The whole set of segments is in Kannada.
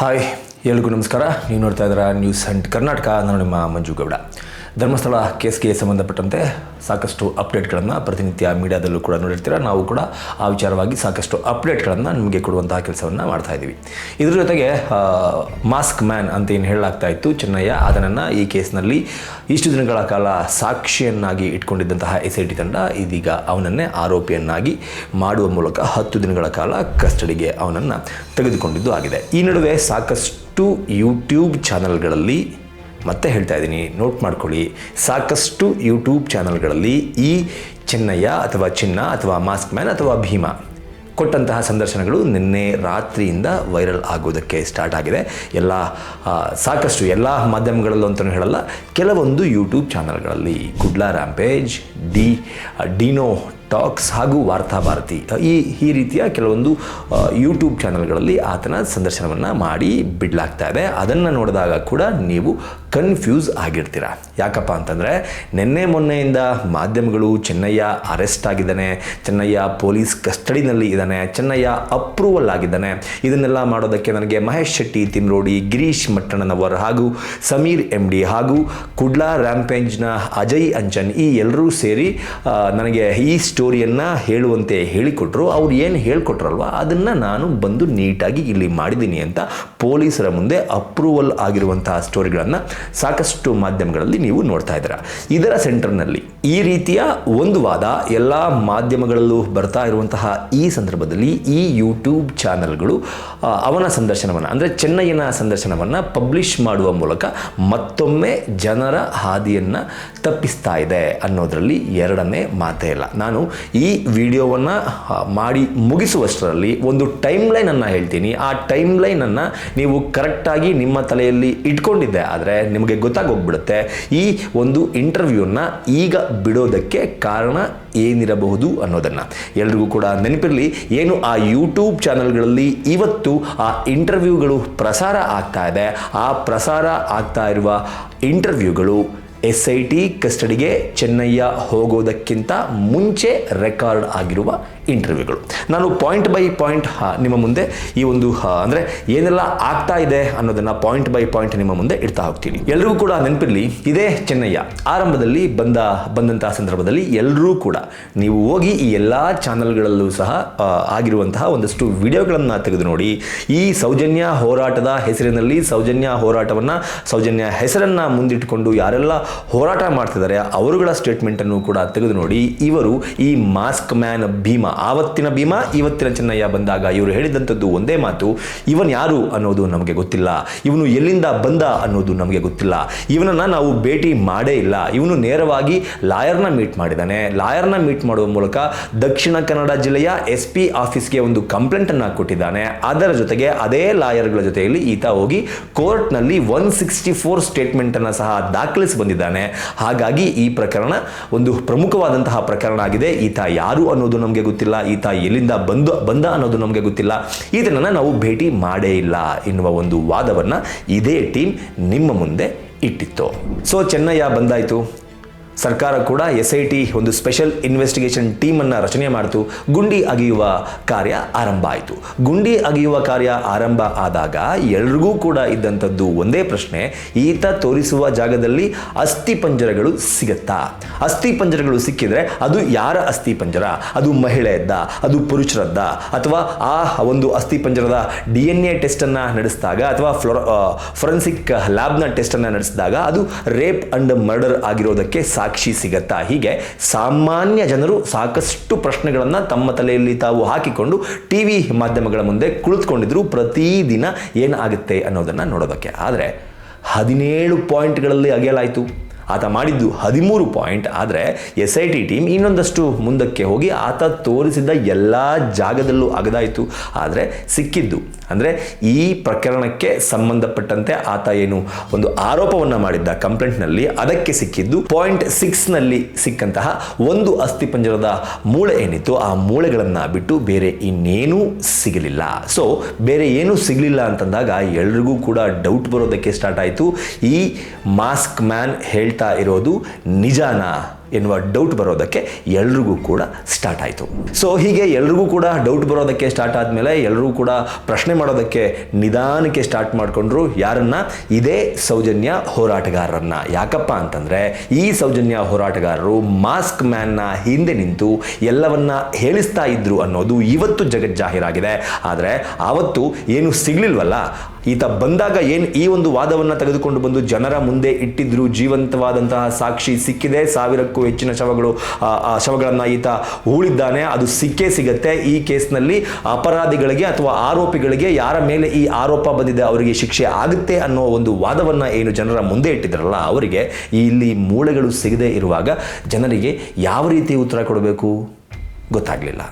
ಹಾಯ್ ಎಲ್ರಿಗೂ ನಮಸ್ಕಾರ. ನೀವು ನೋಡ್ತಾ ಇದ್ದೀರಾ ನ್ಯೂಸ್ ಅಂಡ್ ಕರ್ನಾಟಕ ನಾನು ನಿಮ್ಮ ಮಂಜು ಗೌಡ. ಧರ್ಮಸ್ಥಳ ಕೇಸ್ಗೆ ಸಂಬಂಧಪಟ್ಟಂತೆ ಸಾಕಷ್ಟು ಅಪ್ಡೇಟ್ಗಳನ್ನು ಪ್ರತಿನಿತ್ಯ ಮೀಡಿಯಾದಲ್ಲೂ ಕೂಡ ನೋಡಿರ್ತೀರ. ನಾವು ಕೂಡ ಆ ವಿಚಾರವಾಗಿ ಸಾಕಷ್ಟು ಅಪ್ಡೇಟ್ಗಳನ್ನು ನಿಮಗೆ ಕೊಡುವಂತಹ ಕೆಲಸವನ್ನು ಮಾಡ್ತಾ ಇದ್ದೀವಿ ಇದ್ರ ಜೊತೆಗೆ ಮಾಸ್ಕ್ ಮ್ಯಾನ್ ಅಂತ ಏನು ಹೇಳಲಾಗ್ತಾ ಇತ್ತು ಚೆನ್ನಯ್ಯ ಅದನ್ನು ಈ ಕೇಸ್ನಲ್ಲಿ ಇಷ್ಟು ದಿನಗಳ ಕಾಲ ಸಾಕ್ಷಿಯನ್ನಾಗಿ ಇಟ್ಕೊಂಡಿದ್ದಂತಹ ಎಸ್ ಐ ತಂಡ ಇದೀಗ ಅವನನ್ನೇ ಆರೋಪಿಯನ್ನಾಗಿ ಮಾಡುವ ಮೂಲಕ ಹತ್ತು ದಿನಗಳ ಕಾಲ ಕಸ್ಟಡಿಗೆ ಅವನನ್ನು ತೆಗೆದುಕೊಂಡಿದ್ದು ಆಗಿದೆ. ಈ ನಡುವೆ ಸಾಕಷ್ಟು ಯೂಟ್ಯೂಬ್ ಚಾನಲ್ಗಳಲ್ಲಿ ಮತ್ತೆ ಹೇಳ್ತಾ ಇದ್ದೀನಿ ನೋಟ್ ಮಾಡ್ಕೊಳ್ಳಿ. ಸಾಕಷ್ಟು ಯೂಟ್ಯೂಬ್ ಚಾನಲ್ಗಳಲ್ಲಿ ಈ ಚಿನ್ನಯ್ಯ ಅಥವಾ ಚಿನ್ನ ಅಥವಾ ಮಾಸ್ಕ್ ಮ್ಯಾನ್ ಅಥವಾ ಭೀಮ ಕೊಟ್ಟಂತಹ ಸಂದರ್ಶನಗಳು ನಿನ್ನೆ ರಾತ್ರಿಯಿಂದ ವೈರಲ್ ಆಗೋದಕ್ಕೆ ಸ್ಟಾರ್ಟ್ ಆಗಿದೆ. ಎಲ್ಲ ಸಾಕಷ್ಟು ಎಲ್ಲ ಮಾಧ್ಯಮಗಳಲ್ಲೂ ಅಂತಲೂ ಹೇಳಲ್ಲ, ಕೆಲವೊಂದು ಯೂಟ್ಯೂಬ್ ಚಾನಲ್ಗಳಲ್ಲಿ ಗುಡ್ಲಾ ರ್ಯಾಂಪೇಜ್ ಡಿ ಡಿನೋ ಟಾಕ್ಸ್ ಹಾಗೂ ವಾರ್ತಾಭಾರತಿ ಈ ಈ ರೀತಿಯ ಕೆಲವೊಂದು ಯೂಟ್ಯೂಬ್ ಚಾನಲ್ಗಳಲ್ಲಿ ಆತನ ಸಂದರ್ಶನವನ್ನು ಮಾಡಿ ಬಿಡಲಾಗ್ತಾ ಇದೆ. ಅದನ್ನು ನೋಡಿದಾಗ ಕೂಡ ನೀವು ಕನ್ಫ್ಯೂಸ್ ಆಗಿರ್ತೀರ. ಯಾಕಪ್ಪ ಅಂತಂದರೆ, ನಿನ್ನೆ ಮೊನ್ನೆಯಿಂದ ಮಾಧ್ಯಮಗಳು ಚೆನ್ನಯ್ಯ ಅರೆಸ್ಟ್ ಆಗಿದ್ದಾನೆ, ಚೆನ್ನಯ್ಯ ಪೊಲೀಸ್ ಕಸ್ಟಡಿನಲ್ಲಿ ಇದ್ದಾನೆ, ಚೆನ್ನಯ್ಯ ಅಪ್ರೂವಲ್ ಆಗಿದ್ದಾನೆ. ಇದನ್ನೆಲ್ಲ ಮಾಡೋದಕ್ಕೆ ನನಗೆ ಮಹೇಶ್ ಶೆಟ್ಟಿ, ತಿಮ್ರೋಡಿ, ಗಿರೀಶ್ ಮಟ್ಟಣ್ಣನವರ್ ಹಾಗೂ ಸಮೀರ್ ಎಂ ಡಿ ಹಾಗೂ ಕುಡ್ಲಾ ರ್ಯಾಂಪೇಂಜ್ನ ಅಜಯ್ ಅಂಚನ್ ಈ ಎಲ್ಲರೂ ಸೇರಿ ನನಗೆ ಈ ಸ್ಟೋರಿಯನ್ನು ಹೇಳುವಂತೆ ಹೇಳಿಕೊಟ್ರು. ಅವ್ರು ಏನು ಹೇಳಿಕೊಟ್ರಲ್ವ? ಅದನ್ನು ನಾನು ಬಂದು ನೀಟಾಗಿ ಇಲ್ಲಿ ಮಾಡಿದ್ದೀನಿ ಅಂತ ಪೊಲೀಸರ ಮುಂದೆ ಅಪ್ರೂವಲ್ ಆಗಿರುವಂತಹ ಸ್ಟೋರಿಗಳನ್ನು ಸಾಕಷ್ಟು ಮಾಧ್ಯಮಗಳಲ್ಲಿ ನೀವು ನೋಡ್ತಾ ಇದ್ದೀರಾ. ಇದರ ಸೆಂಟರ್ನಲ್ಲಿ ಈ ರೀತಿಯ ಒಂದು ವಾದ ಎಲ್ಲ ಮಾಧ್ಯಮಗಳಲ್ಲೂ ಬರ್ತಾ ಇರುವಂತಹ ಈ ಸಂದರ್ಭದಲ್ಲಿ ಈ ಯೂಟ್ಯೂಬ್ ಚಾನೆಲ್ಗಳು ಅವನ ಸಂದರ್ಶನವನ್ನು, ಅಂದರೆ ಚೆನ್ನಯ್ಯನ ಸಂದರ್ಶನವನ್ನು ಪಬ್ಲಿಷ್ ಮಾಡುವ ಮೂಲಕ ಮತ್ತೊಮ್ಮೆ ಜನರ ಹಾದಿಯನ್ನು ತಪ್ಪಿಸ್ತಾ ಇದೆ ಅನ್ನೋದರಲ್ಲಿ ಎರಡನೇ ಮಾತೇ ಇಲ್ಲ. ನಾನು ಈ ವಿಡಿಯೋವನ್ನು ಮಾಡಿ ಮುಗಿಸುವಷ್ಟರಲ್ಲಿ ಒಂದು ಟೈಮ್ ಲೈನನ್ನು ಹೇಳ್ತೀನಿ. ಆ ಟೈಮ್ ಲೈನನ್ನು ನೀವು ಕರೆಕ್ಟಾಗಿ ನಿಮ್ಮ ತಲೆಯಲ್ಲಿ ಇಟ್ಕೊಂಡಿದ್ದೆ. ಆದರೆ ನಿಮಗೆ ಗೊತ್ತಾಗೋಗ್ಬಿಡುತ್ತೆ. ಈ ಒಂದು ಇಂಟರ್ವ್ಯೂನ ಈಗ ಬಿಡೋದಕ್ಕೆ ಕಾರಣ ಏನಿರಬಹುದು ಅನ್ನೋದನ್ನು. ಎಲ್ರಿಗೂ ಕೂಡ ನೆನಪಿರಲಿ, ಏನು ಆ ಯೂಟ್ಯೂಬ್ ಚಾನಲ್ಗಳಲ್ಲಿ ಇವತ್ತು ಆ ಇಂಟರ್ವ್ಯೂಗಳು ಪ್ರಸಾರ ಆಗ್ತಾ ಇದೆ. ಆ ಪ್ರಸಾರ ಆಗ್ತಾ ಇರುವ ಇಂಟರ್ವ್ಯೂಗಳು ಎಸ್ ಐ ಟಿ ಕಸ್ಟಡಿಗೆ ಚೆನ್ನಯ್ಯ ಹೋಗೋದಕ್ಕಿಂತ ಮುಂಚೆ ರೆಕಾರ್ಡ್ ಆಗಿರುವ ಇಂಟರ್ವ್ಯೂಗಳು ನಾನು ಪಾಯಿಂಟ್ ಬೈ ಪಾಯಿಂಟ್ ನಿಮ್ಮ ಮುಂದೆ ಈ ಒಂದು ಅಂದರೆ ಏನೆಲ್ಲ ಆಗ್ತಾ ಇದೆ ಅನ್ನೋದನ್ನು ಪಾಯಿಂಟ್ ಬೈ ಪಾಯಿಂಟ್ ನಿಮ್ಮ ಮುಂದೆ ಇಡ್ತಾ ಹೋಗ್ತೀನಿ. ಎಲ್ಲರಿಗೂ ಕೂಡ ನೆನಪಿರಲಿ, ಇದೇ ಚೆನ್ನಯ್ಯ. ಆರಂಭದಲ್ಲಿ ಬಂದ ಬಂದಂತಹ ಸಂದರ್ಭದಲ್ಲಿ ಎಲ್ಲರೂ ಕೂಡ ನೀವು ಹೋಗಿ ಈ ಎಲ್ಲ ಚಾನಲ್ಗಳಲ್ಲೂ ಸಹ ಆಗಿರುವಂತಹ ಒಂದಷ್ಟು ವಿಡಿಯೋಗಳನ್ನು ತೆಗೆದು ನೋಡಿ. ಈ ಸೌಜನ್ಯ ಹೋರಾಟದ ಹೆಸರಿನಲ್ಲಿ ಸೌಜನ್ಯ ಹೋರಾಟವನ್ನು, ಸೌಜನ್ಯ ಹೆಸರನ್ನು ಮುಂದಿಟ್ಟುಕೊಂಡು ಯಾರೆಲ್ಲ ಹೋರಾಟ ಮಾಡ್ತಿದ್ದಾರೆ, ಅವರುಗಳ ಸ್ಟೇಟ್ಮೆಂಟನ್ನು ಕೂಡ ತೆಗೆದು ನೋಡಿ. ಇವರು ಈ ಮಾಸ್ಕ್ ಮ್ಯಾನ್ ಭೀಮಾ ಆವತ್ತಿನ ಭೀಮಾ, ಇವತ್ತಿನ ಚೆನ್ನಯ್ಯ ಬಂದಾಗ ಇವರು ಹೇಳಿದಂಥದ್ದು ಒಂದೇ ಮಾತು, ಇವನ್ ಯಾರು ಅನ್ನೋದು ನಮಗೆ ಗೊತ್ತಿಲ್ಲ. ಇವನು ಎಲ್ಲಿಂದ ಬಂದ ಅನ್ನೋದು ನಮಗೆ ಗೊತ್ತಿಲ್ಲ. ಇವನನ್ನು ನಾವು ಭೇಟಿ ಮಾಡೇ ಇಲ್ಲ. ಇವನು ನೇರವಾಗಿ ಲಾಯರ್ನ ಮೀಟ್ ಮಾಡಿದ್ದಾನೆ ಲಾಯರ್ನ ಮೀಟ್ ಮಾಡುವ ಮೂಲಕ ದಕ್ಷಿಣ ಕನ್ನಡ ಜಿಲ್ಲೆಯ ಎಸ್ ಪಿ ಆಫೀಸ್ಗೆ ಒಂದು ಕಂಪ್ಲೇಂಟನ್ನು ಕೊಟ್ಟಿದ್ದಾನೆ. ಅದರ ಜೊತೆಗೆ ಅದೇ ಲಾಯರ್ಗಳ ಜೊತೆಯಲ್ಲಿ ಈತ ಹೋಗಿ ಕೋರ್ಟ್ನಲ್ಲಿ ಒನ್ ಸಿಕ್ಸ್ಟಿ ಫೋರ್ ಸ್ಟೇಟ್ಮೆಂಟನ್ನು ಸಹ ದಾಖಲಿಸಿ ಬಂದಿದ್ದಾನೆ. ಹಾಗಾಗಿ ಈ ಪ್ರಕರಣ ಒಂದು ಪ್ರಮುಖವಾದಂತಹ ಪ್ರಕರಣ ಆಗಿದೆ. ಈತ ಯಾರು ಅನ್ನೋದು ನಮಗೆ ಗೊತ್ತಿಲ್ಲ. ಈತ ಎಲ್ಲಿಂದ ಬಂದು, ಬಂದ ಅನ್ನೋದು ನಮಗೆ ಗೊತ್ತಿಲ್ಲ. ಈತನನ್ನು ನಾವು ಭೇಟಿ ಮಾಡೇ ಇಲ್ಲ ಎನ್ನುವ ಒಂದು ವಾದವನ್ನು ಇದೇ ಟೀಮ್ ನಿಮ್ಮ ಮುಂದೆ ಇಟ್ಟಿತ್ತು. ಸೊ ಚೆನ್ನಯ್ಯ ಬಂದಾಯಿತು. ಸರ್ಕಾರ ಕೂಡ ಎಸ್ ಐ ಟಿ ಒಂದು ಸ್ಪೆಷಲ್ ಇನ್ವೆಸ್ಟಿಗೇಷನ್ ಟೀಮನ್ನು ರಚನೆ ಮಾಡಿತು. ಗುಂಡಿ ಅಗೆಯುವ ಕಾರ್ಯ ಆರಂಭ ಆಯಿತು. ಗುಂಡಿ ಅಗೆಯುವ ಕಾರ್ಯ ಆರಂಭ ಆದಾಗ ಎಲ್ರಿಗೂ ಕೂಡ ಇದ್ದಂಥದ್ದು ಒಂದೇ ಪ್ರಶ್ನೆ, ಈತ ತೋರಿಸುವ ಜಾಗದಲ್ಲಿ ಅಸ್ಥಿ ಪಂಜರಗಳು ಸಿಗತ್ತಾ? ಅಸ್ಥಿ ಪಂಜರಗಳು ಸಿಕ್ಕಿದ್ರೆ ಅದು ಯಾರ ಅಸ್ಥಿ ಪಂಜರ? ಅದು ಮಹಿಳೆಯದ್ದ? ಅದು ಪುರುಷರದ್ದ? ಅಥವಾ ಆ ಒಂದು ಅಸ್ಥಿ ಪಂಜರದ ಡಿ ಎನ್ ಎ ಟೆಸ್ಟನ್ನು ನಡೆಸಿದಾಗ ಅಥವಾ ಫ್ಲೋರ ಫೊರೆನ್ಸಿಕ್ ಲ್ಯಾಬ್ನ ಟೆಸ್ಟನ್ನು ನಡೆಸಿದಾಗ ಅದು ರೇಪ್ ಅಂಡ್ ಮರ್ಡರ್ ಆಗಿರೋದಕ್ಕೆ ಸಾಕ್ಷಿ ಸಿಗತ್ತಾ? ಹೀಗೆ ಸಾಮಾನ್ಯ ಜನರು ಸಾಕಷ್ಟು ಪ್ರಶ್ನೆಗಳನ್ನು ತಮ್ಮ ತಲೆಯಲ್ಲಿ ತಾವು ಹಾಕಿಕೊಂಡು ಟಿ ವಿ ಮಾಧ್ಯಮಗಳ ಮುಂದೆ ಕುಳಿತುಕೊಂಡಿದ್ರು ಪ್ರತಿದಿನ ಏನಾಗುತ್ತೆ ಅನ್ನೋದನ್ನು ನೋಡೋದಕ್ಕೆ. ಆದರೆ ಹದಿನೇಳು ಪಾಯಿಂಟ್ಗಳಲ್ಲಿ ಅಗೆಯಲಾಯಿತು. ಆತ ಮಾಡಿದ್ದು ಹದಿಮೂರು ಪಾಯಿಂಟ್. ಆದರೆ ಎಸ್ ಐ ಟಿ ಟೀಮ್ ಇನ್ನೊಂದಷ್ಟು ಮುಂದಕ್ಕೆ ಹೋಗಿ ಆತ ತೋರಿಸಿದ ಎಲ್ಲ ಜಾಗದಲ್ಲೂ ಅಗದಾಯಿತು. ಆದರೆ ಸಿಕ್ಕಿದ್ದು ಅಂದರೆ ಈ ಪ್ರಕರಣಕ್ಕೆ ಸಂಬಂಧಪಟ್ಟಂತೆ ಆತ ಏನು ಒಂದು ಆರೋಪವನ್ನು ಮಾಡಿದ್ದ ಕಂಪ್ಲೇಂಟ್ನಲ್ಲಿ ಅದಕ್ಕೆ ಸಿಕ್ಕಿದ್ದು ಪಾಯಿಂಟ್ ಸಿಕ್ಸ್ನಲ್ಲಿ ಸಿಕ್ಕಂತಹ ಒಂದು ಅಸ್ಥಿಪಂಜರದ ಮೂಳೆ ಏನಿತ್ತು ಆ ಮೂಳೆಗಳನ್ನು ಬಿಟ್ಟು ಬೇರೆ ಇನ್ನೇನೂ ಸಿಗಲಿಲ್ಲ. ಸೊ ಬೇರೆ ಏನೂ ಸಿಗಲಿಲ್ಲ ಅಂತಂದಾಗ ಎಲ್ರಿಗೂ ಕೂಡ ಡೌಟ್ ಬರೋದಕ್ಕೆ ಸ್ಟಾರ್ಟ್ ಆಯಿತು. ಈ ಮಾಸ್ಕ್ ಮ್ಯಾನ್ ಹೇಳ್ತಾ ಇರೋದು ನಿಜಾನಾ? ಎನ್ನುವ ಡೌಟ್ ಬರೋದಕ್ಕೆ ಎಲ್ರಿಗೂ ಕೂಡ ಸ್ಟಾರ್ಟ್ ಆಯಿತು. ಸೊ ಹೀಗೆ ಎಲ್ರಿಗೂ ಕೂಡ ಡೌಟ್ ಬರೋದಕ್ಕೆ ಸ್ಟಾರ್ಟ್ ಆದಮೇಲೆ ಎಲ್ಲರೂ ಕೂಡ ಪ್ರಶ್ನೆ ಮಾಡೋದಕ್ಕೆ ನಿಧಾನಕ್ಕೆ ಸ್ಟಾರ್ಟ್ ಮಾಡಿಕೊಂಡ್ರು ಯಾರನ್ನ? ಇದೇ ಸೌಜನ್ಯ ಹೋರಾಟಗಾರರನ್ನ. ಯಾಕಪ್ಪ ಅಂತಂದರೆ, ಈ ಸೌಜನ್ಯ ಹೋರಾಟಗಾರರು ಮಾಸ್ಕ್ ಮ್ಯಾನ್ನ ಹಿಂದೆ ನಿಂತು ಎಲ್ಲವನ್ನ ಹೇಳಿಸ್ತಾ ಇದ್ರು ಅನ್ನೋದು ಇವತ್ತು ಜಗಜ್ಜಾಹೀರಾಗಿದೆ. ಆದರೆ, ಆವತ್ತು ಏನು ಸಿಗ್ಲಿಲ್ವಲ್ಲ? ಈತ ಬಂದಾಗ ಏನು ಈ ಒಂದು ವಾದವನ್ನು ತೆಗೆದುಕೊಂಡು ಬಂದು ಜನರ ಮುಂದೆ ಇಟ್ಟಿದ್ರು ಜೀವಂತವಾದಂತಹ ಸಾಕ್ಷಿ ಸಿಕ್ಕಿದೆ. ಸಾವಿರಕ್ಕೂ ಹೆಚ್ಚಿನ ಶವಗಳು ಆ, ಶವಗಳನ್ನು ಈತ ಹೂಳಿದ್ದಾನೆ. ಅದು ಸಿಕ್ಕೇ ಸಿಗತ್ತೆ. ಈ ಕೇಸ್ನಲ್ಲಿ ಅಪರಾಧಿಗಳಿಗೆ ಅಥವಾ ಆರೋಪಿಗಳಿಗೆ ಯಾರ ಮೇಲೆ ಈ ಆರೋಪ ಬಂದಿದೆ ಅವರಿಗೆ ಶಿಕ್ಷೆ ಆಗುತ್ತೆ ಅನ್ನೋ ಒಂದು ವಾದವನ್ನು ಏನು ಜನರ ಮುಂದೆ ಇಟ್ಟಿದ್ರಲ್ಲ ಅವರಿಗೆ ಇಲ್ಲಿ ಮೂಳೆಗಳು ಸಿಗದೇ ಇರುವಾಗ ಜನರಿಗೆ ಯಾವ ರೀತಿ ಉತ್ತರ ಕೊಡಬೇಕು? ಗೊತ್ತಾಗಲಿಲ್ಲ.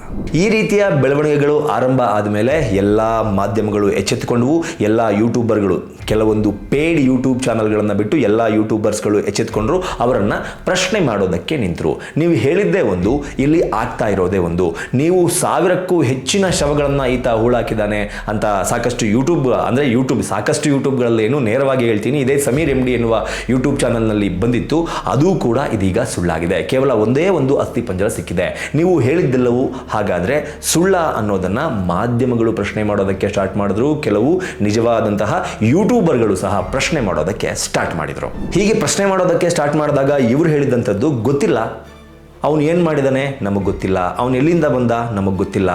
ಈ ರೀತಿಯ ಬೆಳವಣಿಗೆಗಳು ಆರಂಭ ಆದಮೇಲೆ ಎಲ್ಲ ಮಾಧ್ಯಮಗಳು ಎಚ್ಚೆತ್ತುಕೊಂಡವು, ಎಲ್ಲ ಯೂಟ್ಯೂಬರ್ಗಳು ಕೆಲವೊಂದು ಪೇಡ್ ಯೂಟ್ಯೂಬ್ ಚಾನಲ್ಗಳನ್ನು ಬಿಟ್ಟು ಎಲ್ಲ ಯೂಟ್ಯೂಬರ್ಸ್ಗಳು ಎಚ್ಚೆತ್ತುಕೊಂಡ್ರು, ಅವರನ್ನು ಪ್ರಶ್ನೆ ಮಾಡೋದಕ್ಕೆ ನಿಂತರು. ನೀವು ಹೇಳಿದ್ದೇ ಒಂದು, ಇಲ್ಲಿ ಆಗ್ತಾ ಇರೋದೇ ಒಂದು. ನೀವು ಸಾವಿರಕ್ಕೂ ಹೆಚ್ಚಿನ ಶವಗಳನ್ನು ಈತ ಹೂಳಾಕಿದ್ದಾನೆ ಅಂತ ಸಾಕಷ್ಟು ಯೂಟ್ಯೂಬ್ ಅಂದರೆ ಯೂಟ್ಯೂಬ್ ಸಾಕಷ್ಟು ಯೂಟ್ಯೂಬ್ಗಳಲ್ಲಿ ಏನು ನೇರವಾಗಿ ಹೇಳ್ತೀನಿ. ಇದೇ ಸಮೀರ್ ಎಂ ಡಿ ಎನ್ನುವ ಯೂಟ್ಯೂಬ್ ಚಾನಲ್ನಲ್ಲಿ ಬಂದಿತ್ತು. ಅದು ಕೂಡ ಇದೀಗ ಸುಳ್ಳಾಗಿದೆ. ಕೇವಲ ಒಂದೇ ಒಂದು ಅಸ್ಥಿಪಂಜರ ಸಿಕ್ಕಿದೆ. ನೀವು ಹೇಳಿದ್ದೆಲ್ಲವೂ? ಹಾಗಾದರೆ ಸುಳ್ಳ ಅನ್ನೋದನ್ನ ಮಾಧ್ಯಮಗಳು ಪ್ರಶ್ನೆ ಮಾಡೋದಕ್ಕೆ ಸ್ಟಾರ್ಟ್ ಮಾಡಿದ್ರು. ಕೆಲವು ನಿಜವಾದಂತಹ ಯೂಟ್ಯೂಬರ್ಗಳು ಸಹ ಪ್ರಶ್ನೆ ಮಾಡೋದಕ್ಕೆ ಸ್ಟಾರ್ಟ್ ಮಾಡಿದರು. ಹೀಗೆ ಪ್ರಶ್ನೆ ಮಾಡೋದಕ್ಕೆ ಸ್ಟಾರ್ಟ್ ಮಾಡಿದಾಗ ಇವರು ಹೇಳಿದಂಥದ್ದು ಗೊತ್ತಿಲ್ಲ. ಅವನು ಏನು ಮಾಡಿದಾನೆ? ನಮಗೆ ಗೊತ್ತಿಲ್ಲ. ಅವನು ಎಲ್ಲಿಂದ ಬಂದ? ನಮಗೆ ಗೊತ್ತಿಲ್ಲ.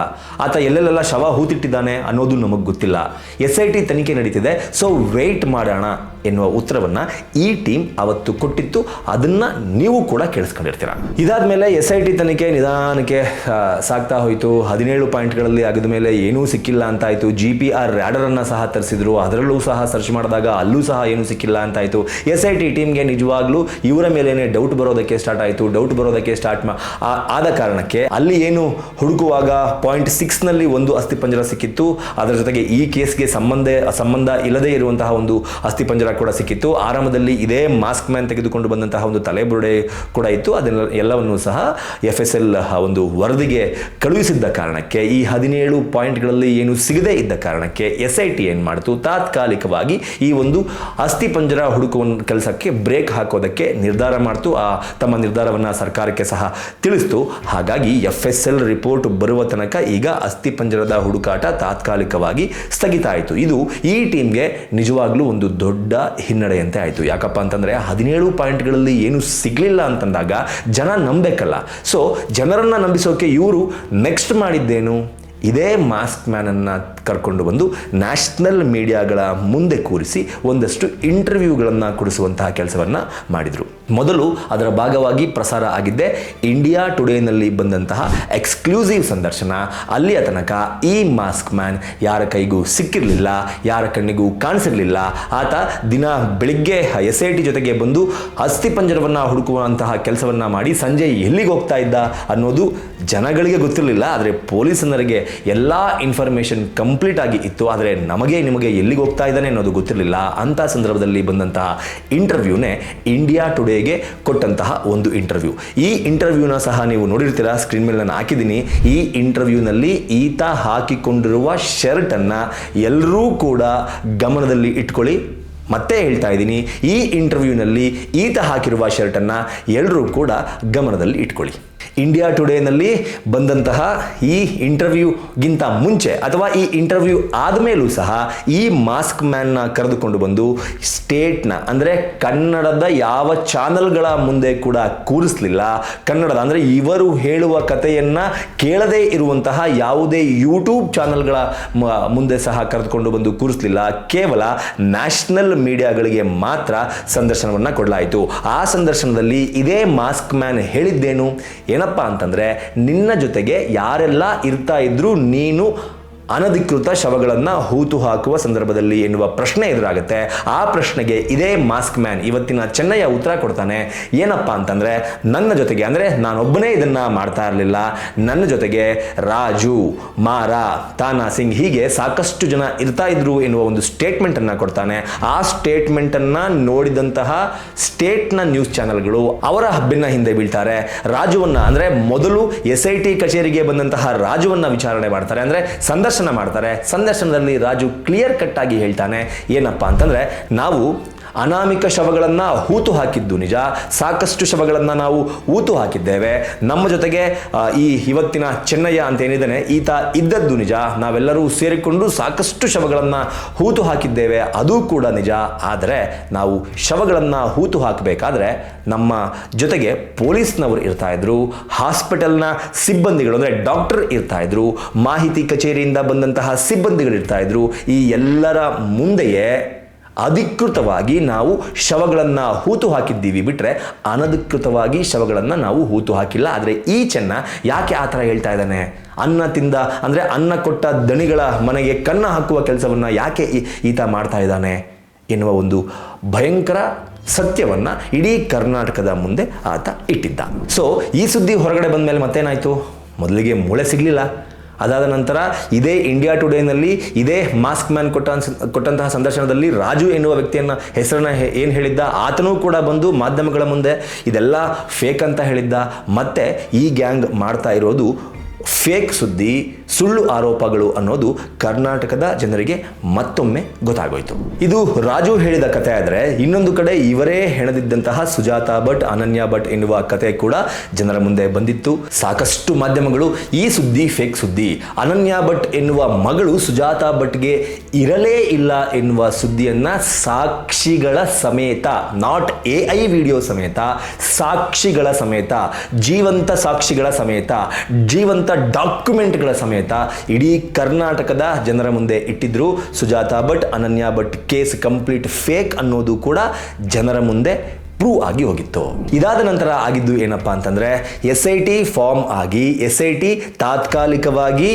ಆತ ಎಲ್ಲೆಲ್ಲೆಲ್ಲ ಶವ ಹೂತಿಟ್ಟಿದ್ದಾನೆ ಅನ್ನೋದು ನಮಗೆ ಗೊತ್ತಿಲ್ಲ. ಎಸ್ ಐ ಟಿ ತನಿಖೆ ನಡೀತಿದೆ. ಸೊ ವೆಯ್ಟ್ ಮಾಡೋಣ ಎನ್ನುವ ಉತ್ತರವನ್ನು ಈ ಟೀಮ್ ಅವತ್ತು ಕೊಟ್ಟಿತ್ತು. ಅದನ್ನು ನೀವು ಕೂಡ ಕೇಳಿಸ್ಕೊಂಡಿರ್ತೀರ. ಇದಾದ ಎಸ್ ಐ ಟಿ ತನಿಖೆ ನಿಧಾನಕ್ಕೆ ಸಾಕ್ತಾ ಹೋಯಿತು. ಹದಿನೇಳು ಪಾಯಿಂಟ್ಗಳಲ್ಲಿ ಆಗಿದ ಮೇಲೆ ಏನೂ ಸಿಕ್ಕಿಲ್ಲ ಅಂತಾಯಿತು. ಜಿ ಪಿ ಆರ್ ರ್ಯಾಡರನ್ನು ಸಹ ತರಿಸಿದ್ರು. ಅದರಲ್ಲೂ ಸಹ ಸರ್ಚ್ ಮಾಡಿದಾಗ ಅಲ್ಲೂ ಸಹ ಏನೂ ಸಿಕ್ಕಿಲ್ಲ ಅಂತಾಯಿತು. ಎಸ್ ಐ ಟಿ ಟೀಮ್ಗೆ ನಿಜವಾಗ್ಲೂ ಇವರ ಮೇಲೇನೆ ಡೌಟ್ ಬರೋದಕ್ಕೆ ಸ್ಟಾರ್ಟ್ ಆಯಿತು. ಡೌಟ್ ಬರೋದಕ್ಕೆ ಸ್ಟಾರ್ಟ್ ಆ- ಆದ ಕಾರಣಕ್ಕೆ ಅಲ್ಲಿ ಏನು ಹುಡುಕುವಾಗ ಪಾಯಿಂಟ್ ಸಿಕ್ಸ್ನಲ್ಲಿ ಒಂದು ಅಸ್ಥಿಪಂಜರ ಸಿಕ್ಕಿತ್ತು. ಅದರ ಜೊತೆಗೆ ಈ ಕೇಸ್ಗೆ ಸಂಬಂಧ ಸಂಬಂಧ ಇಲ್ಲದೇ ಇರುವಂತಹ ಒಂದು ಅಸ್ಥಿಪಂಜರ ಕೂಡ ಸಿಕ್ಕಿತ್ತು. ಆರಂಭದಲ್ಲಿ ಇದೇ ಮಾಸ್ಕ್ ಮ್ಯಾನ್ ತೆಗೆದುಕೊಂಡು ಬಂದಂತಹ ಒಂದು ತಲೆಬುರುಡೆ ಕೂಡ ಇತ್ತು. ಅದನ್ನ ಎಲ್ಲವನ್ನು ಸಹ ಎಫ್ ಎಸ್ ಎಲ್ ಒಂದು ವರದಿಗೆ ಕಳುಹಿಸಿದ್ದ ಕಾರಣಕ್ಕೆ, ಈ ಹದಿನೇಳು ಪಾಯಿಂಟ್ಗಳಲ್ಲಿ ಏನು ಸಿಗದೇ ಇದ್ದ ಕಾರಣಕ್ಕೆ ಎಸ್ ಐ ಟಿ ಏನು ಮಾಡಿತು? ತಾತ್ಕಾಲಿಕವಾಗಿ ಈ ಒಂದು ಅಸ್ಥಿಪಂಜರ ಹುಡುಕುವ ಕೆಲಸಕ್ಕೆ ಬ್ರೇಕ್ ಹಾಕೋದಕ್ಕೆ ನಿರ್ಧಾರ ಮಾಡ್ತು. ಆ, ತಮ್ಮ ನಿರ್ಧಾರವನ್ನು ಸರ್ಕಾರಕ್ಕೆ ಸಹ ತಿಳಿಸ್ತು. ಹಾಗಾಗಿ ಎಫ್ ಎಸ್ ಎಲ್ ರಿಪೋರ್ಟ್ ಬರುವ ತನಕ ಈಗ ಅಸ್ಥಿಪಂಜರದ ಹುಡುಕಾಟ ತಾತ್ಕಾಲಿಕವಾಗಿ ಸ್ಥಗಿತ ಆಯಿತು. ಇದು ಈ ಟೀಮ್ಗೆ ನಿಜವಾಗ್ಲೂ ಒಂದು ದೊಡ್ಡ ಹಿನ್ನಡೆಯಂತೆ ಆಯಿತು. ಯಾಕಪ್ಪ ಅಂತಂದರೆ ಹದಿನೇಳು ಪಾಯಿಂಟ್ಗಳಲ್ಲಿ ಏನು ಸಿಗಲಿಲ್ಲ ಅಂತಂದಾಗ ಜನ ನಂಬೇಕಲ್ಲ. ಸೊ, ಜನರನ್ನು ನಂಬಿಸೋಕೆ ಇವರು ನೆಕ್ಸ್ಟ್ ಮಾಡಿದ್ದೇನು? ಇದೇ ಮಾಸ್ಕ್ ಮ್ಯಾನನ್ನು ಕರ್ಕೊಂಡು ಬಂದು ನ್ಯಾಷನಲ್ ಮೀಡಿಯಾಗಳ ಮುಂದೆ ಕೂರಿಸಿ ಒಂದಷ್ಟು ಇಂಟರ್ವ್ಯೂಗಳನ್ನು ಕೊಡಿಸುವಂತಹ ಕೆಲಸವನ್ನು ಮಾಡಿದರು. ಮೊದಲು ಅದರ ಭಾಗವಾಗಿ ಪ್ರಸಾರ ಆಗಿದ್ದೆ ಇಂಡಿಯಾ ಟುಡೇನಲ್ಲಿ ಬಂದಂತಹ ಎಕ್ಸ್ಕ್ಲೂಸಿವ್ ಸಂದರ್ಶನ. ಅಲ್ಲಿಯ ತನಕ ಈ ಮಾಸ್ಕ್ ಮ್ಯಾನ್ ಯಾರ ಕೈಗೂ ಸಿಕ್ಕಿರಲಿಲ್ಲ, ಯಾರ ಕಣ್ಣಿಗೂ ಕಾಣಿಸಿರಲಿಲ್ಲ. ಆತ ದಿನ ಬೆಳಿಗ್ಗೆ ಎಸ್ ಜೊತೆಗೆ ಬಂದು ಅಸ್ಥಿಪಂಜರವನ್ನು ಹುಡುಕುವಂತಹ ಕೆಲಸವನ್ನು ಮಾಡಿ ಸಂಜೆ ಎಲ್ಲಿಗೆ ಹೋಗ್ತಾ ಇದ್ದ ಅನ್ನೋದು ಜನಗಳಿಗೆ ಗೊತ್ತಿರಲಿಲ್ಲ. ಆದರೆ ಪೊಲೀಸನರಿಗೆ ಎಲ್ಲ ಇನ್ಫಾರ್ಮೇಷನ್ ಕಂಪ್ಲೀಟ್ ಆಗಿ ಇತ್ತು, ಆದರೆ ನಮಗೆ, ನಿಮಗೆ ಎಲ್ಲಿಗೆ ಹೋಗ್ತಾ ಇದ್ದಾನೆ ಅನ್ನೋದು ಗೊತ್ತಿರಲಿಲ್ಲ. ಅಂಥ ಸಂದರ್ಭದಲ್ಲಿ ಬಂದಂತಹ ಇಂಟರ್ವ್ಯೂನೇ ಇಂಡಿಯಾ ಟುಡೇಗೆ ಕೊಟ್ಟಂತಹ ಒಂದು ಇಂಟರ್ವ್ಯೂ ಈ ಇಂಟರ್ವ್ಯೂನ ಸಹ ನೀವು ನೋಡಿರ್ತೀರಾ ಸ್ಕ್ರೀನ್ ಮೇಲೆ ನಾನು ಹಾಕಿದ್ದೀನಿ. ಈ ಇಂಟರ್ವ್ಯೂನಲ್ಲಿ ಈತ ಹಾಕಿಕೊಂಡಿರುವ ಶರ್ಟನ್ನು ಎಲ್ಲರೂ ಕೂಡ ಗಮನದಲ್ಲಿ ಇಟ್ಕೊಳ್ಳಿ. ಮತ್ತೆ ಹೇಳ್ತಾ ಇದ್ದೀನಿ, ಈ ಇಂಟರ್ವ್ಯೂನಲ್ಲಿ ಈತ ಹಾಕಿರುವ ಶರ್ಟನ್ನು ಎಲ್ಲರೂ ಕೂಡ ಗಮನದಲ್ಲಿ ಇಟ್ಕೊಳ್ಳಿ. ಇಂಡಿಯಾ ಟುಡೇನಲ್ಲಿ ಬಂದಂತಹ ಈ ಇಂಟರ್ವ್ಯೂಗಿಂತ ಮುಂಚೆ ಅಥವಾ ಈ ಇಂಟರ್ವ್ಯೂ ಆದಮೇಲೂ ಸಹ ಈ ಮಾಸ್ಕ್ ಮ್ಯಾನ್ನ ಕರೆದುಕೊಂಡು ಬಂದು ಸ್ಟೇಟ್ನ ಅಂದರೆ ಕನ್ನಡದ ಯಾವ ಚಾನಲ್ಗಳ ಮುಂದೆ ಕೂಡ ಕೂರಿಸಲಿಲ್ಲ. ಕನ್ನಡದ, ಅಂದರೆ ಇವರು ಹೇಳುವ ಕಥೆಯನ್ನು ಕೇಳದೇ ಇರುವಂತಹ ಯಾವುದೇ ಯೂಟ್ಯೂಬ್ ಚಾನಲ್ಗಳ ಮುಂದೆ ಸಹ ಕರೆದುಕೊಂಡು ಬಂದು ಕೂರಿಸಲಿಲ್ಲ. ಕೇವಲ ನ್ಯಾಷನಲ್ ಮೀಡಿಯಾಗಳಿಗೆ ಮಾತ್ರ ಸಂದರ್ಶನವನ್ನು ಕೊಡಲಾಯಿತು. ಆ ಸಂದರ್ಶನದಲ್ಲಿ ಇದೇ ಮಾಸ್ಕ್ ಮ್ಯಾನ್ ಹೇಳಿದ್ದೇನು? ಏನಪ್ಪ ಅಂತಂದರೆ ನಿನ್ನ ಜೊತೆಗೆ ಯಾರೆಲ್ಲ ಇರ್ತಾ ಇದ್ರು ನೀನು ಅನಧಿಕೃತ ಶವಗಳನ್ನು ಹೂತು ಹಾಕುವ ಸಂದರ್ಭದಲ್ಲಿ ಎನ್ನುವ ಪ್ರಶ್ನೆ ಎದುರಾಗುತ್ತೆ. ಆ ಪ್ರಶ್ನೆಗೆ ಇದೇ ಮಾಸ್ಕ್ ಮ್ಯಾನ್ ಇವತ್ತಿನ ಚೆನ್ನೈಯ ಉತ್ತರ ಕೊಡ್ತಾನೆ. ಏನಪ್ಪ ಅಂತಂದರೆ, ನನ್ನ ಜೊತೆಗೆ, ಅಂದರೆ ನಾನೊಬ್ಬನೇ ಇದನ್ನು ಮಾಡ್ತಾ ಇರಲಿಲ್ಲ. ನನ್ನ ಜೊತೆಗೆ ರಾಜು, ಮಾರಾ, ತಾನಾ ಸಿಂಗ್ ಹೀಗೆ ಸಾಕಷ್ಟು ಜನ ಇರ್ತಾ ಇದ್ರು ಎನ್ನುವ ಒಂದು ಸ್ಟೇಟ್ಮೆಂಟನ್ನು ಕೊಡ್ತಾನೆ. ಆ ಸ್ಟೇಟ್ಮೆಂಟನ್ನು ನೋಡಿದಂತಹ ಸ್ಟೇಟ್ನ ನ್ಯೂಸ್ ಚಾನೆಲ್ಗಳು ಅವರ ಹಬ್ಬಿನ ಹಿಂದೆ ಬೀಳ್ತಾರೆ. ರಾಜುವನ್ನ, ಅಂದರೆ ಮೊದಲು ಎಸ್ ಐ ಟಿ ಕಚೇರಿಗೆ ಬಂದಂತಹ ರಾಜುವನ್ನ ವಿಚಾರಣೆ ಮಾಡ್ತಾರೆ. ಅಂದರೆ ಸಂದರ್ಶನ ಮಾಡ್ತಾರೆ. ಸಂದರ್ಶನದಲ್ಲಿ ರಾಜು ಕ್ಲಿಯರ್ ಕಟ್ ಆಗಿ ಹೇಳ್ತಾನೆ ಏನಪ್ಪಾ ಅಂತಂದ್ರೆ ನಾವು ಅನಾಮಿಕ ಶವಗಳನ್ನು ಹೂತು ಹಾಕಿದ್ದು ನಿಜ. ಸಾಕಷ್ಟು ಶವಗಳನ್ನು ನಾವು ಹೂತು ಹಾಕಿದ್ದೇವೆ. ನಮ್ಮ ಜೊತೆಗೆ ಈ ಇವತ್ತಿನ ಚೆನ್ನಯ್ಯ ಅಂತ ಏನಿದ್ದಾನೆ, ಈತ ಇದ್ದದ್ದು ನಿಜ. ನಾವೆಲ್ಲರೂ ಸೇರಿಕೊಂಡು ಸಾಕಷ್ಟು ಶವಗಳನ್ನು ಹೂತು ಹಾಕಿದ್ದೇವೆ. ಅದು ಕೂಡ ನಿಜ. ಆದರೆ ನಾವು ಶವಗಳನ್ನು ಹೂತು ಹಾಕಬೇಕಾದ್ರೆ ನಮ್ಮ ಜೊತೆಗೆ ಪೊಲೀಸ್ನವರು ಇರ್ತಾ ಇದ್ರು, ಹಾಸ್ಪಿಟಲ್ನ ಸಿಬ್ಬಂದಿಗಳು, ಅಂದರೆ ಡಾಕ್ಟರ್ ಇರ್ತಾ ಇದ್ರು, ಮಾಹಿತಿ ಕಚೇರಿಯಿಂದ ಬಂದಂತಹ ಸಿಬ್ಬಂದಿಗಳು ಇರ್ತಾ ಇದ್ರು. ಈ ಎಲ್ಲರ ಮುಂದೆಯೇ ಅಧಿಕೃತವಾಗಿ ನಾವು ಶವಗಳನ್ನು ಹೂತು ಹಾಕಿದ್ದೀವಿ ಬಿಟ್ಟರೆ ಅನಧಿಕೃತವಾಗಿ ಶವಗಳನ್ನು ನಾವು ಹೂತು ಹಾಕಿಲ್ಲ. ಆದರೆ ಈ ಚೆನ್ನ ಯಾಕೆ ಆ ಥರ ಹೇಳ್ತಾ ಇದ್ದಾನೆ? ಅನ್ನ ತಿಂದ, ಅಂದರೆ ಅನ್ನ ಕೊಟ್ಟ ದಣಿಗಳ ಮನೆಗೆ ಕನ್ನ ಹಾಕುವ ಕೆಲಸವನ್ನು ಯಾಕೆ ಈತ ಮಾಡ್ತಾ ಇದ್ದಾನೆ ಎನ್ನುವ ಒಂದು ಭಯಂಕರ ಸತ್ಯವನ್ನು ಇಡೀ ಕರ್ನಾಟಕದ ಮುಂದೆ ಆತ ಇಟ್ಟಿದ್ದ. ಸೊ ಈ ಸುದ್ದಿ ಹೊರಗಡೆ ಬಂದ ಮೇಲೆ ಮತ್ತೇನಾಯಿತು? ಮೊದಲಿಗೆ ಮೂಳೆ ಸಿಗಲಿಲ್ಲ. ಅದಾದ ನಂತರ ಇದೇ ಇಂಡಿಯಾ ಟುಡೇನಲ್ಲಿ ಇದೇ ಮಾಸ್ಕ್ ಮ್ಯಾನ್ ಕೊಟ್ಟ ಕೊಟ್ಟಂತಹ ಸಂದರ್ಶನದಲ್ಲಿ ರಾಜು ಎನ್ನುವ ವ್ಯಕ್ತಿಯನ್ನ ಹೆಸರನ್ನ ಏನು ಹೇಳಿದ್ದ? ಆತನೂ ಕೂಡ ಬಂದು ಮಾಧ್ಯಮಗಳ ಮುಂದೆ ಇದೆಲ್ಲ ಫೇಕ್ ಅಂತ ಹೇಳಿದ್ದ. ಮತ್ತೆ ಈ ಗ್ಯಾಂಗ್ ಮಾಡ್ತಾ ಇರೋದು ಫೇಕ್ ಸುದ್ದಿ, ಸುಳ್ಳು ಆರೋಪಗಳು ಅನ್ನೋದು ಕರ್ನಾಟಕದ ಜನರಿಗೆ ಮತ್ತೊಮ್ಮೆ ಗೊತ್ತಾಗೋಯ್ತು. ಇದು ರಾಜು ಹೇಳಿದ ಕಥೆ ಆದರೆ ಇನ್ನೊಂದು ಕಡೆ ಇವರೇ ಹೆಣದಿದ್ದಂತಹ ಸುಜಾತಾ ಭಟ್, ಅನನ್ಯ ಭಟ್ ಎನ್ನುವ ಕತೆ ಕೂಡ ಜನರ ಮುಂದೆ ಬಂದಿತ್ತು. ಸಾಕಷ್ಟು ಮಾಧ್ಯಮಗಳು ಈ ಸುದ್ದಿ ಫೇಕ್ ಸುದ್ದಿ, ಅನನ್ಯ ಭಟ್ ಎನ್ನುವ ಮಗಳು ಸುಜಾತ ಭಟ್ಗೆ ಇರಲೇ ಇಲ್ಲ ಎನ್ನುವ ಸುದ್ದಿಯನ್ನ ಸಾಕ್ಷಿಗಳ ಸಮೇತ ನಾಟ್ ಎ ಐ ವಿಡಿಯೋ ಸಮೇತ, ಸಾಕ್ಷಿಗಳ ಸಮೇತ, ಜೀವಂತ ಸಾಕ್ಷಿಗಳ ಸಮೇತ, ಜೀವಂತ ಡಾಕ್ಯುಮೆಂಟ್ಗಳ ಸಮೇತ ಇಡೀ ಕರ್ನಾಟಕದ ಜನರ ಮುಂದೆ ಇಟ್ಟಿದ್ರು. Sujatha Bhat, Ananya Bhat case complete fake ಅನ್ನೋದು ಕೂಡ ಜನರ ಮುಂದೆ ಪ್ರೂವ್ ಆಗಿ ಹೋಗಿತ್ತು. ಇದಾದ ನಂತರ ಆಗಿದ್ದು ಏನಪ್ಪ ಅಂತಂದ್ರೆ ಎಸ್ ಐ ಟಿ ಫಾರ್ಮ್ ಆಗಿ ಎಸ್ ಐ ಟಿ ತಾತ್ಕಾಲಿಕವಾಗಿ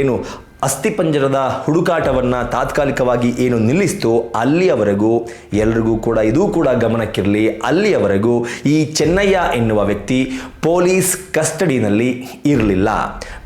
ಏನು ಅಸ್ಥಿಪಂಜರದ ಹುಡುಕಾಟವನ್ನು ತಾತ್ಕಾಲಿಕವಾಗಿ ಏನು ನಿಲ್ಲಿಸ್ತೋ, ಅಲ್ಲಿಯವರೆಗೂ ಎಲ್ರಿಗೂ ಕೂಡ ಇದೂ ಕೂಡ ಗಮನಕ್ಕಿರಲಿ, ಅಲ್ಲಿಯವರೆಗೂ ಈ ಚೆನ್ನಯ್ಯ ಎನ್ನುವ ವ್ಯಕ್ತಿ ಪೊಲೀಸ್ ಕಸ್ಟಡಿನಲ್ಲಿ ಇರಲಿಲ್ಲ.